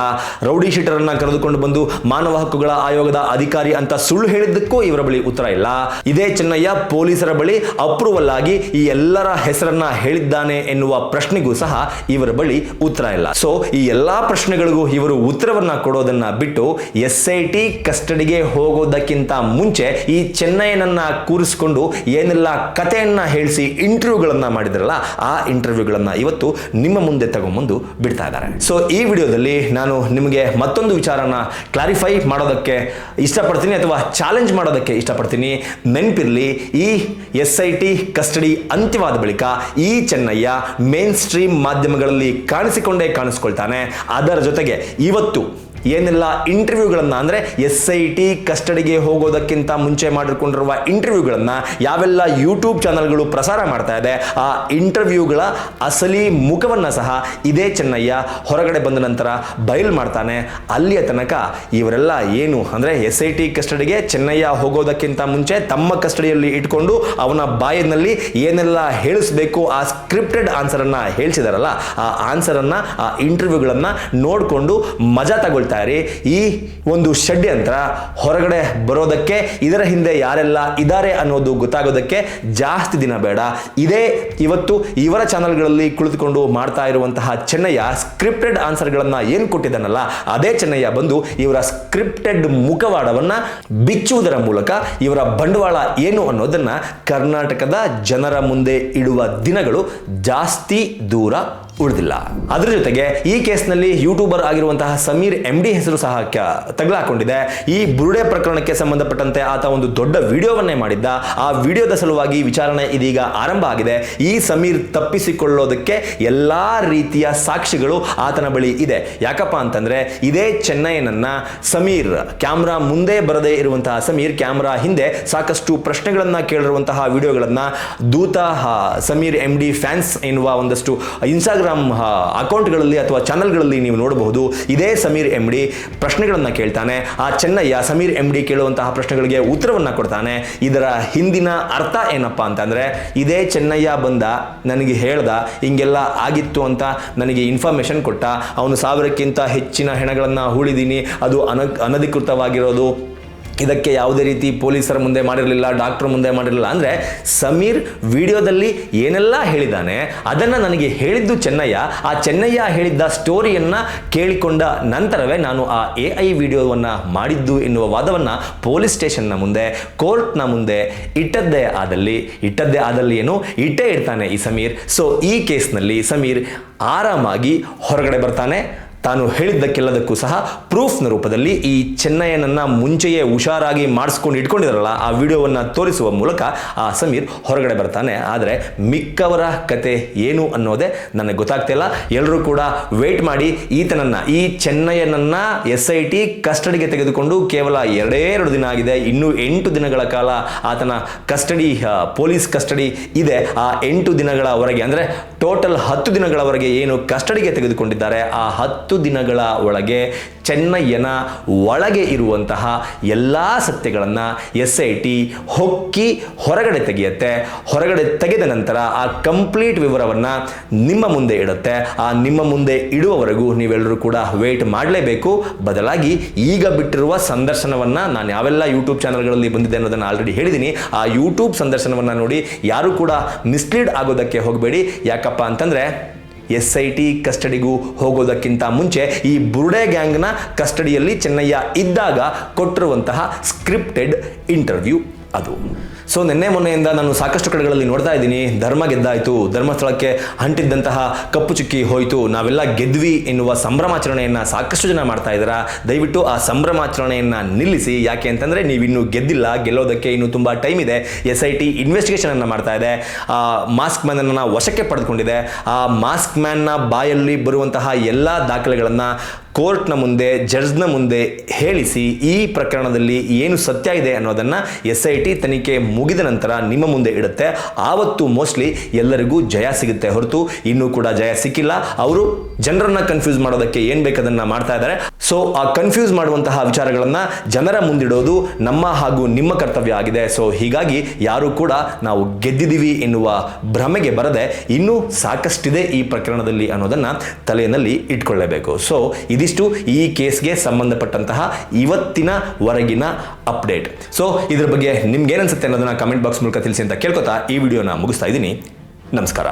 ರೌಡಿ ಶೀಟರನ್ನ ಕರೆದುಕೊಂಡು ಬಂದು ಮಾನವ ಹಕ್ಕುಗಳ ಆಯೋಗದ ಅಧಿಕಾರಿ ಅಂತ ಸುಳ್ಳು ಹೇಳಿದ್ದಕ್ಕೂ ಇವರ ಬಳಿ ಉತ್ತರ ಇಲ್ಲ. ಇದೇ ಚೆನ್ನಯ್ಯ ಪೊಲೀಸರ ಬಳಿ ಅಪ್ರೂವಲ್ ಆಗಿ ಈ ಎಲ್ಲರ ಹೆಸರನ್ನ ಹೇಳಿದ್ದಾನೆ ಎನ್ನುವ ಪ್ರಶ್ನೆಗೂ ಸಹ ಇವರ ಬಳಿ ಉತ್ತರ ಇಲ್ಲ. ಸೊ ಈ ಎಲ್ಲಾ ಪ್ರಶ್ನೆಗಳಿಗೂ ಇವರು ಉತ್ತರವನ್ನ ಕೊಡೋದನ್ನ ಬಿಟ್ಟು ಎಸ್ ಐ ಟಿ ಕಸ್ಟಡಿಗೆ ಹೋಗೋದಕ್ಕಿಂತ ಮುಂಚೆ ಈ ಚೆನ್ನಯ್ಯನನ್ನ ಕೂರಿಸಿಕೊಂಡು ಏನೆಲ್ಲ ಕಥೆಯನ್ನ ಹೇಳಿಸಿ ಇಂಟರ್ವ್ಯೂಗಳನ್ನು ಮಾಡಿದ್ರಲ್ಲ, ಆ ಇಂಟರ್ವ್ಯೂಗಳನ್ನು ಇವತ್ತು ನಿಮ್ಮ ಮುಂದೆ ತಗೊಂಬಂದು ಬಿಡ್ತಾ ಇದ್ದಾರೆ. ಸೊ ಈ ವಿಡಿಯೋದಲ್ಲಿ ನಾನು ನಿಮಗೆ ಮತ್ತೊಂದು ವಿಚಾರನ ಕ್ಲಾರಿಫೈ ಮಾಡೋದಕ್ಕೆ ಇಷ್ಟಪಡ್ತೀನಿ ಅಥವಾ ಚಾಲೆಂಜ್ ಮಾಡೋದಕ್ಕೆ ಇಷ್ಟಪಡ್ತೀನಿ. ನೆನಪಿರಲಿ, ಈ ಎಸ್ ಐ ಟಿ ಕಸ್ಟಡಿ ಅಂತ್ಯವಾದ ಬಳಿಕ ಈ ಚೆನ್ನಯ್ಯ ಮೇನ್ ಸ್ಟ್ರೀಮ್ ಮಾಧ್ಯಮಗಳಲ್ಲಿ ಕಾಣಿಸಿಕೊಂಡೇ ಕಾಣಿಸ್ಕೊಳ್ತಾನೆ. ಅದರ ಜೊತೆಗೆ ಇವತ್ತು ಏನೆಲ್ಲ ಇಂಟರ್ವ್ಯೂಗಳನ್ನು ಅಂದರೆ ಎಸ್ ಐ ಟಿ ಕಸ್ಟಡಿಗೆ ಹೋಗೋದಕ್ಕಿಂತ ಮುಂಚೆ ಮಾಡಿಕೊಂಡಿರುವ ಇಂಟರ್ವ್ಯೂಗಳನ್ನು ಯಾವೆಲ್ಲ ಯೂಟ್ಯೂಬ್ ಚಾನಲ್ಗಳು ಪ್ರಸಾರ ಮಾಡ್ತಾ ಇದೆ, ಆ ಇಂಟರ್ವ್ಯೂಗಳ ಅಸಲಿ ಮುಖವನ್ನು ಸಹ ಇದೇ ಚೆನ್ನಯ್ಯ ಹೊರಗಡೆ ಬಂದ ನಂತರ ಬಯಲು ಮಾಡ್ತಾನೆ. ಅಲ್ಲಿಯ ತನಕ ಇವರೆಲ್ಲ ಏನು, ಅಂದರೆ ಎಸ್ ಐ ಟಿ ಕಸ್ಟಡಿಗೆ ಚೆನ್ನಯ್ಯ ಹೋಗೋದಕ್ಕಿಂತ ಮುಂಚೆ ತಮ್ಮ ಕಸ್ಟಡಿಯಲ್ಲಿ ಇಟ್ಕೊಂಡು ಅವನ ಬಾಯಿನಲ್ಲಿ ಏನೆಲ್ಲ ಹೇಳಿಸ್ಬೇಕು, ಆ ಸ್ಕ್ರಿಪ್ಟೆಡ್ ಆನ್ಸರನ್ನು ಹೇಳಿಸಿದಾರಲ್ಲ, ಆ ಆನ್ಸರನ್ನು ಆ ಇಂಟರ್ವ್ಯೂಗಳನ್ನು ನೋಡಿಕೊಂಡು ಮಜಾ ತಗೊಳ್ತಾರೆ. ಈ ಒಂದು ಷಡ್ಯಂತ್ರ ಹೊರಗಡೆ ಬರೋದಕ್ಕೆ, ಇದರ ಹಿಂದೆ ಯಾರೆಲ್ಲ ಇದ್ದಾರೆ ಅನ್ನೋದು ಗೊತ್ತಾಗೋದಕ್ಕೆ ಜಾಸ್ತಿ ದಿನ ಬೇಡ. ಇದೇ ಇವತ್ತು ಇವರ ಚಾನಲ್ಗಳಲ್ಲಿ ಕುಳಿತುಕೊಂಡು ಮಾಡ್ತಾ ಇರುವಂತಹ ಚೆನ್ನಯ್ಯ ಸ್ಕ್ರಿಪ್ಟೆಡ್ ಆನ್ಸರ್ಗಳನ್ನು ಏನು ಕೊಟ್ಟಿದ್ದಾನಲ್ಲ, ಅದೇ ಚೆನ್ನಯ್ಯ ಬಂದು ಇವರ ಸ್ಕ್ರಿಪ್ಟೆಡ್ ಮುಖವಾಡವನ್ನ ಬಿಚ್ಚುವುದರ ಮೂಲಕ ಇವರ ಬಂಡವಾಳ ಏನು ಅನ್ನೋದನ್ನ ಕರ್ನಾಟಕದ ಜನರ ಮುಂದೆ ಇಡುವ ದಿನಗಳು ಜಾಸ್ತಿ ದೂರ ಉಳಿದಿಲ್ಲ. ಅದರ ಜೊತೆಗೆ ಈ ಕೇಸ್ನಲ್ಲಿ ಯೂಟ್ಯೂಬರ್ ಆಗಿರುವಂತಹ ಸಮೀರ್ ಎಂ ಡಿ ಹೆಸರು ಸಹ ತಗಲಾಕೊಂಡಿದೆ. ಈ ಬುರುಡೆ ಪ್ರಕರಣಕ್ಕೆ ಸಂಬಂಧಪಟ್ಟಂತೆ ಆತ ಒಂದು ದೊಡ್ಡ ವಿಡಿಯೋವನ್ನೇ ಮಾಡಿದ್ದ. ಆ ವಿಡಿಯೋದ ಸಲುವಾಗಿ ವಿಚಾರಣೆ ಇದೀಗ ಆರಂಭ ಆಗಿದೆ. ಈ ಸಮೀರ್ ತಪ್ಪಿಸಿಕೊಳ್ಳೋದಕ್ಕೆ ಎಲ್ಲಾ ರೀತಿಯ ಸಾಕ್ಷಿಗಳು ಆತನ ಬಳಿ ಇದೆ. ಯಾಕಪ್ಪ ಅಂತಂದ್ರೆ ಇದೇ ಚೆನ್ನೈನನ್ನ ಸಮೀರ್. ಕ್ಯಾಮ್ರಾ ಮುಂದೆ ಬರದೇ ಇರುವಂತಹ ಸಮೀರ್ ಕ್ಯಾಮ್ರಾ ಹಿಂದೆ ಸಾಕಷ್ಟು ಪ್ರಶ್ನೆಗಳನ್ನ ಕೇಳಿರುವಂತಹ ವಿಡಿಯೋಗಳನ್ನ ದೂತ ಸಮೀರ್ ಎಂ ಡಿ ಫ್ಯಾನ್ಸ್ ಎನ್ನುವ ಒಂದಷ್ಟು ಇನ್ಸ್ಟಾಗ್ರಾಮ್ ಅಕೌಂಟ್ಗಳಲ್ಲಿ ಅಥವಾ ಚಾನಲ್ಗಳಲ್ಲಿ ನೀವು ನೋಡಬಹುದು. ಇದೇ ಸಮೀರ್ ಎಂ ಡಿ ಪ್ರಶ್ನೆಗಳನ್ನು ಕೇಳ್ತಾನೆ. ಆ ಚೆನ್ನಯ್ಯ, ಸಮೀರ್ ಎಂ ಡಿ ಕೇಳುವಂತಹ ಪ್ರಶ್ನೆಗಳಿಗೆ ಉತ್ತರವನ್ನು ಕೊಡ್ತಾನೆ. ಇದರ ಹಿಂದಿನ ಅರ್ಥ ಏನಪ್ಪ ಅಂತಂದರೆ, ಇದೇ ಚೆನ್ನಯ್ಯ ಬಂದ, ನನಗೆ ಹೇಳ್ದ, ಹಿಂಗೆಲ್ಲ ಆಗಿತ್ತು ಅಂತ ನನಗೆ ಇನ್ಫಾರ್ಮೇಷನ್ ಕೊಟ್ಟ, ಅವನು ಸಾವಿರಕ್ಕಿಂತ ಹೆಚ್ಚಿನ ಹೆಣಗಳನ್ನು ಹೂಳಿದ್ದೀನಿ ಅದು ಅನ, ಅನಧಿಕೃತವಾಗಿರೋದು ಇದಕ್ಕೆ ಯಾವುದೇ ರೀತಿ ಪೊಲೀಸರ ಮುಂದೆ ಮಾಡಿರಲಿಲ್ಲ, ಡಾಕ್ಟರ್ ಮುಂದೆ ಮಾಡಿರಲಿಲ್ಲ ಅಂದರೆ ಸಮೀರ್ ವಿಡಿಯೋದಲ್ಲಿ ಏನೆಲ್ಲ ಹೇಳಿದ್ದಾನೆ ಅದನ್ನು ನನಗೆ ಹೇಳಿದ್ದು ಚೆನ್ನಯ್ಯ. ಆ ಚೆನ್ನಯ್ಯ ಹೇಳಿದ್ದ ಸ್ಟೋರಿಯನ್ನು ಕೇಳಿಕೊಂಡ ನಂತರವೇ ನಾನು ಆ ಎ ಐ ವಿಡಿಯೋವನ್ನು ಮಾಡಿದ್ದು ಎನ್ನುವ ವಾದವನ್ನು ಪೊಲೀಸ್ ಸ್ಟೇಷನ್ನ ಮುಂದೆ, ಕೋರ್ಟ್ನ ಮುಂದೆ ಇಟ್ಟದ್ದೇ ಆದಲ್ಲಿ ಇಟ್ಟದ್ದೇ ಆದಲ್ಲಿ ಏನು, ಇಟ್ಟೇ ಇಡ್ತಾನೆ ಈ ಸಮೀರ್. ಸೊ ಈ ಕೇಸ್ನಲ್ಲಿ ಸಮೀರ್ ಆರಾಮಾಗಿ ಹೊರಗಡೆ ಬರ್ತಾನೆ ತಾನು ಹೇಳಿದ್ದಕ್ಕೆಲ್ಲದಕ್ಕೂ ಸಹ ಪ್ರೂಫ್ನ ರೂಪದಲ್ಲಿ ಈ ಚೆನ್ನಯ್ಯನನ್ನ ಮುಂಚೆಯೇ ಹುಷಾರಾಗಿ ಮಾಡಿಸ್ಕೊಂಡು ಇಟ್ಕೊಂಡಿದ್ರಲ್ಲ ಆ ವಿಡಿಯೋವನ್ನು ತೋರಿಸುವ ಮೂಲಕ ಆ ಸಮೀರ್ ಹೊರಗಡೆ ಬರ್ತಾನೆ. ಆದರೆ ಮಿಕ್ಕವರ ಕತೆ ಏನು ಅನ್ನೋದೇ ನನಗೆ ಗೊತ್ತಾಗ್ತಿಲ್ಲ ಎಲ್ಲರೂ ಕೂಡ ವೇಟ್ ಮಾಡಿ ಈತನನ್ನ, ಈ ಚೆನ್ನಯ್ಯನನ್ನು ಎಸ್ ಐ ಟಿ ಕಸ್ಟಡಿಗೆ ತೆಗೆದುಕೊಂಡು ಕೇವಲ ಎರಡೇ ಎರಡು ದಿನ ಆಗಿದೆ. ಇನ್ನೂ ಎಂಟು ದಿನಗಳ ಕಾಲ ಆತನ ಕಸ್ಟಡಿ ಪೊಲೀಸ್ ಕಸ್ಟಡಿ ಇದೆ. ಆ ಎಂಟು ದಿನಗಳವರೆಗೆ, ಅಂದರೆ ಟೋಟಲ್ ಹತ್ತು ದಿನಗಳವರೆಗೆ ಏನು ಕಸ್ಟಡಿಗೆ ತೆಗೆದುಕೊಂಡಿದ್ದಾರೆ. ಆ ಹತ್ತು ದಿನಗಳ ಒಳಗೆ ಚೆನ್ನಯ್ಯನ ಒಳಗೆ ಇರುವಂತಹ ಎಲ್ಲ ಸತ್ಯಗಳನ್ನು ಎಸ್ ಐ ಟಿ ಹೊಕ್ಕಿ ಹೊರಗಡೆ ತೆಗೆಯುತ್ತೆ. ಹೊರಗಡೆ ತೆಗೆದ ನಂತರ ಆ ಕಂಪ್ಲೀಟ್ ವಿವರವನ್ನು ನಿಮ್ಮ ಮುಂದೆ ಇಡುತ್ತೆ. ಆ ನಿಮ್ಮ ಮುಂದೆ ಇಡುವವರೆಗೂ ನೀವೆಲ್ಲರೂ ಕೂಡ ವೇಟ್ ಮಾಡಲೇಬೇಕು. ಬದಲಾಗಿ ಈಗ ಬಿಟ್ಟಿರುವ ಸಂದರ್ಶನವನ್ನು ನಾನು ಯಾವೆಲ್ಲ ಯೂಟ್ಯೂಬ್ ಚಾನಲ್ಗಳಲ್ಲಿ ಬಂದಿದೆ ಅನ್ನೋದನ್ನು ಆಲ್ರೆಡಿ ಹೇಳಿದ್ದೀನಿ ಆ ಯೂಟ್ಯೂಬ್ ಸಂದರ್ಶನವನ್ನು ನೋಡಿ ಯಾರು ಕೂಡ ಮಿಸ್ಲೀಡ್ ಆಗೋದಕ್ಕೆ ಹೋಗಬೇಡಿ. ಯಾಕಪ್ಪ ಅಂತಂದರೆ ಎಸ್ ಐ ಟಿ ಕಸ್ಟಡಿಗೂ ಹೋಗೋದಕ್ಕಿಂತ ಮುಂಚೆ ಈ ಬುರುಡೆ ಗ್ಯಾಂಗ್ನ ಕಸ್ಟಡಿಯಲ್ಲಿ ಚೆನ್ನಯ್ಯ ಇದ್ದಾಗ ಕೊಟ್ಟಿರುವಂತಹ ಸ್ಕ್ರಿಪ್ಟೆಡ್ ಇಂಟರ್ವ್ಯೂ ಅದು. ಸೊ ನಿನ್ನೆ ಮೊನ್ನೆಯಿಂದ ನಾನು ಸಾಕಷ್ಟು ಕಡೆಗಳಲ್ಲಿ ನೋಡ್ತಾ ಇದ್ದೀನಿ. ಧರ್ಮ ಗೆದ್ದಾಯಿತು. ಧರ್ಮಸ್ಥಳಕ್ಕೆ ಅಂಟಿದ್ದಂತಹ ಕಪ್ಪು ಚುಕ್ಕಿ ಹೋಯಿತು. ನಾವೆಲ್ಲ ಗೆದ್ವಿ ಎನ್ನುವ ಸಂಭ್ರಮಾಚರಣೆಯನ್ನು ಸಾಕಷ್ಟು ಜನ ಮಾಡ್ತಾ ಇದ್ದೀರಾ? ದಯವಿಟ್ಟು ಆ ಸಂಭ್ರಮಾಚರಣೆಯನ್ನು ನಿಲ್ಲಿಸಿ. ಯಾಕೆ ಅಂತಂದರೆ ನೀವಿನ್ನೂ ಗೆದ್ದಿಲ್ಲ. ಗೆಲ್ಲೋದಕ್ಕೆ ಇನ್ನೂ ತುಂಬ ಟೈಮ್ ಇದೆ. ಎಸ್ ಐ ಟಿ ಇನ್ವೆಸ್ಟಿಗೇಷನನ್ನು ಮಾಡ್ತಾ ಇದೆ. ಆ ಮಾಸ್ಕ್ ಮ್ಯಾನನ್ನು ವಶಕ್ಕೆ ಪಡೆದುಕೊಂಡಿದೆ. ಆ ಮಾಸ್ಕ್ ಮ್ಯಾನ್ನ ಬಾಯಲ್ಲಿ ಬರುವಂತಹ ಎಲ್ಲ ದಾಖಲೆಗಳನ್ನು ಕೋರ್ಟ್ನ ಮುಂದೆ, ಜಡ್ಜ್ನ ಮುಂದೆ ಹೇಳಿಸಿ ಈ ಪ್ರಕರಣದಲ್ಲಿ ಏನು ಸತ್ಯ ಇದೆ ಅನ್ನೋದನ್ನು ಎಸ್ ಐ ಟಿ ತನಿಖೆ ಮುಗಿದ ನಂತರ ನಿಮ್ಮ ಮುಂದೆ ಇಡುತ್ತೆ. ಆವತ್ತು ಮೋಸ್ಟ್ಲಿ ಎಲ್ಲರಿಗೂ ಜಯ ಸಿಗುತ್ತೆ ಹೊರತು ಇನ್ನೂ ಕೂಡ ಜಯ ಸಿಕ್ಕಿಲ್ಲ. ಅವರು ಜನರನ್ನ ಕನ್ಫ್ಯೂಸ್ ಮಾಡೋದಕ್ಕೆ ಏನು ಬೇಕದನ್ನು ಮಾಡ್ತಾ ಇದ್ದಾರೆ. ಸೊ ಆ ಕನ್ಫ್ಯೂಸ್ ಮಾಡುವಂತಹ ವಿಚಾರಗಳನ್ನ ಜನರ ಮುಂದಿಡೋದು ನಮ್ಮ ಹಾಗೂ ನಿಮ್ಮ ಕರ್ತವ್ಯ ಆಗಿದೆ. ಸೊ ಹೀಗಾಗಿ ಯಾರು ಕೂಡ ನಾವು ಗೆದ್ದಿದ್ದೀವಿ ಎನ್ನುವ ಭ್ರಮೆಗೆ ಬರದೆ ಇನ್ನೂ ಸಾಕಷ್ಟಿದೆ ಈ ಪ್ರಕರಣದಲ್ಲಿ ಅನ್ನೋದನ್ನ ತಲೆಯಲ್ಲಿ ಇಟ್ಕೊಳ್ಳೇಬೇಕು. ಸೊ ಇದಿಷ್ಟು ಈ ಕೇಸ್ಗೆ ಸಂಬಂಧಪಟ್ಟಂತಹ ಇವತ್ತಿನ ವರೆಗಿನ ಅಪ್ಡೇಟ್. ಸೊ ಇದ್ರ ಬಗ್ಗೆ ನಿಮ್ಗೆ ಏನನ್ಸುತ್ತೆ ಅನ್ನೋದನ್ನ ಕಮೆಂಟ್ ಬಾಕ್ಸ್ ಮೂಲಕ ತಿಳಿಸಿ ಅಂತ ಕೇಳ್ಕೊತಾ ಈ ವಿಡಿಯೋನ ಮುಗಿಸ್ತಾ ಇದ್ದೀನಿ. ನಮಸ್ಕಾರ.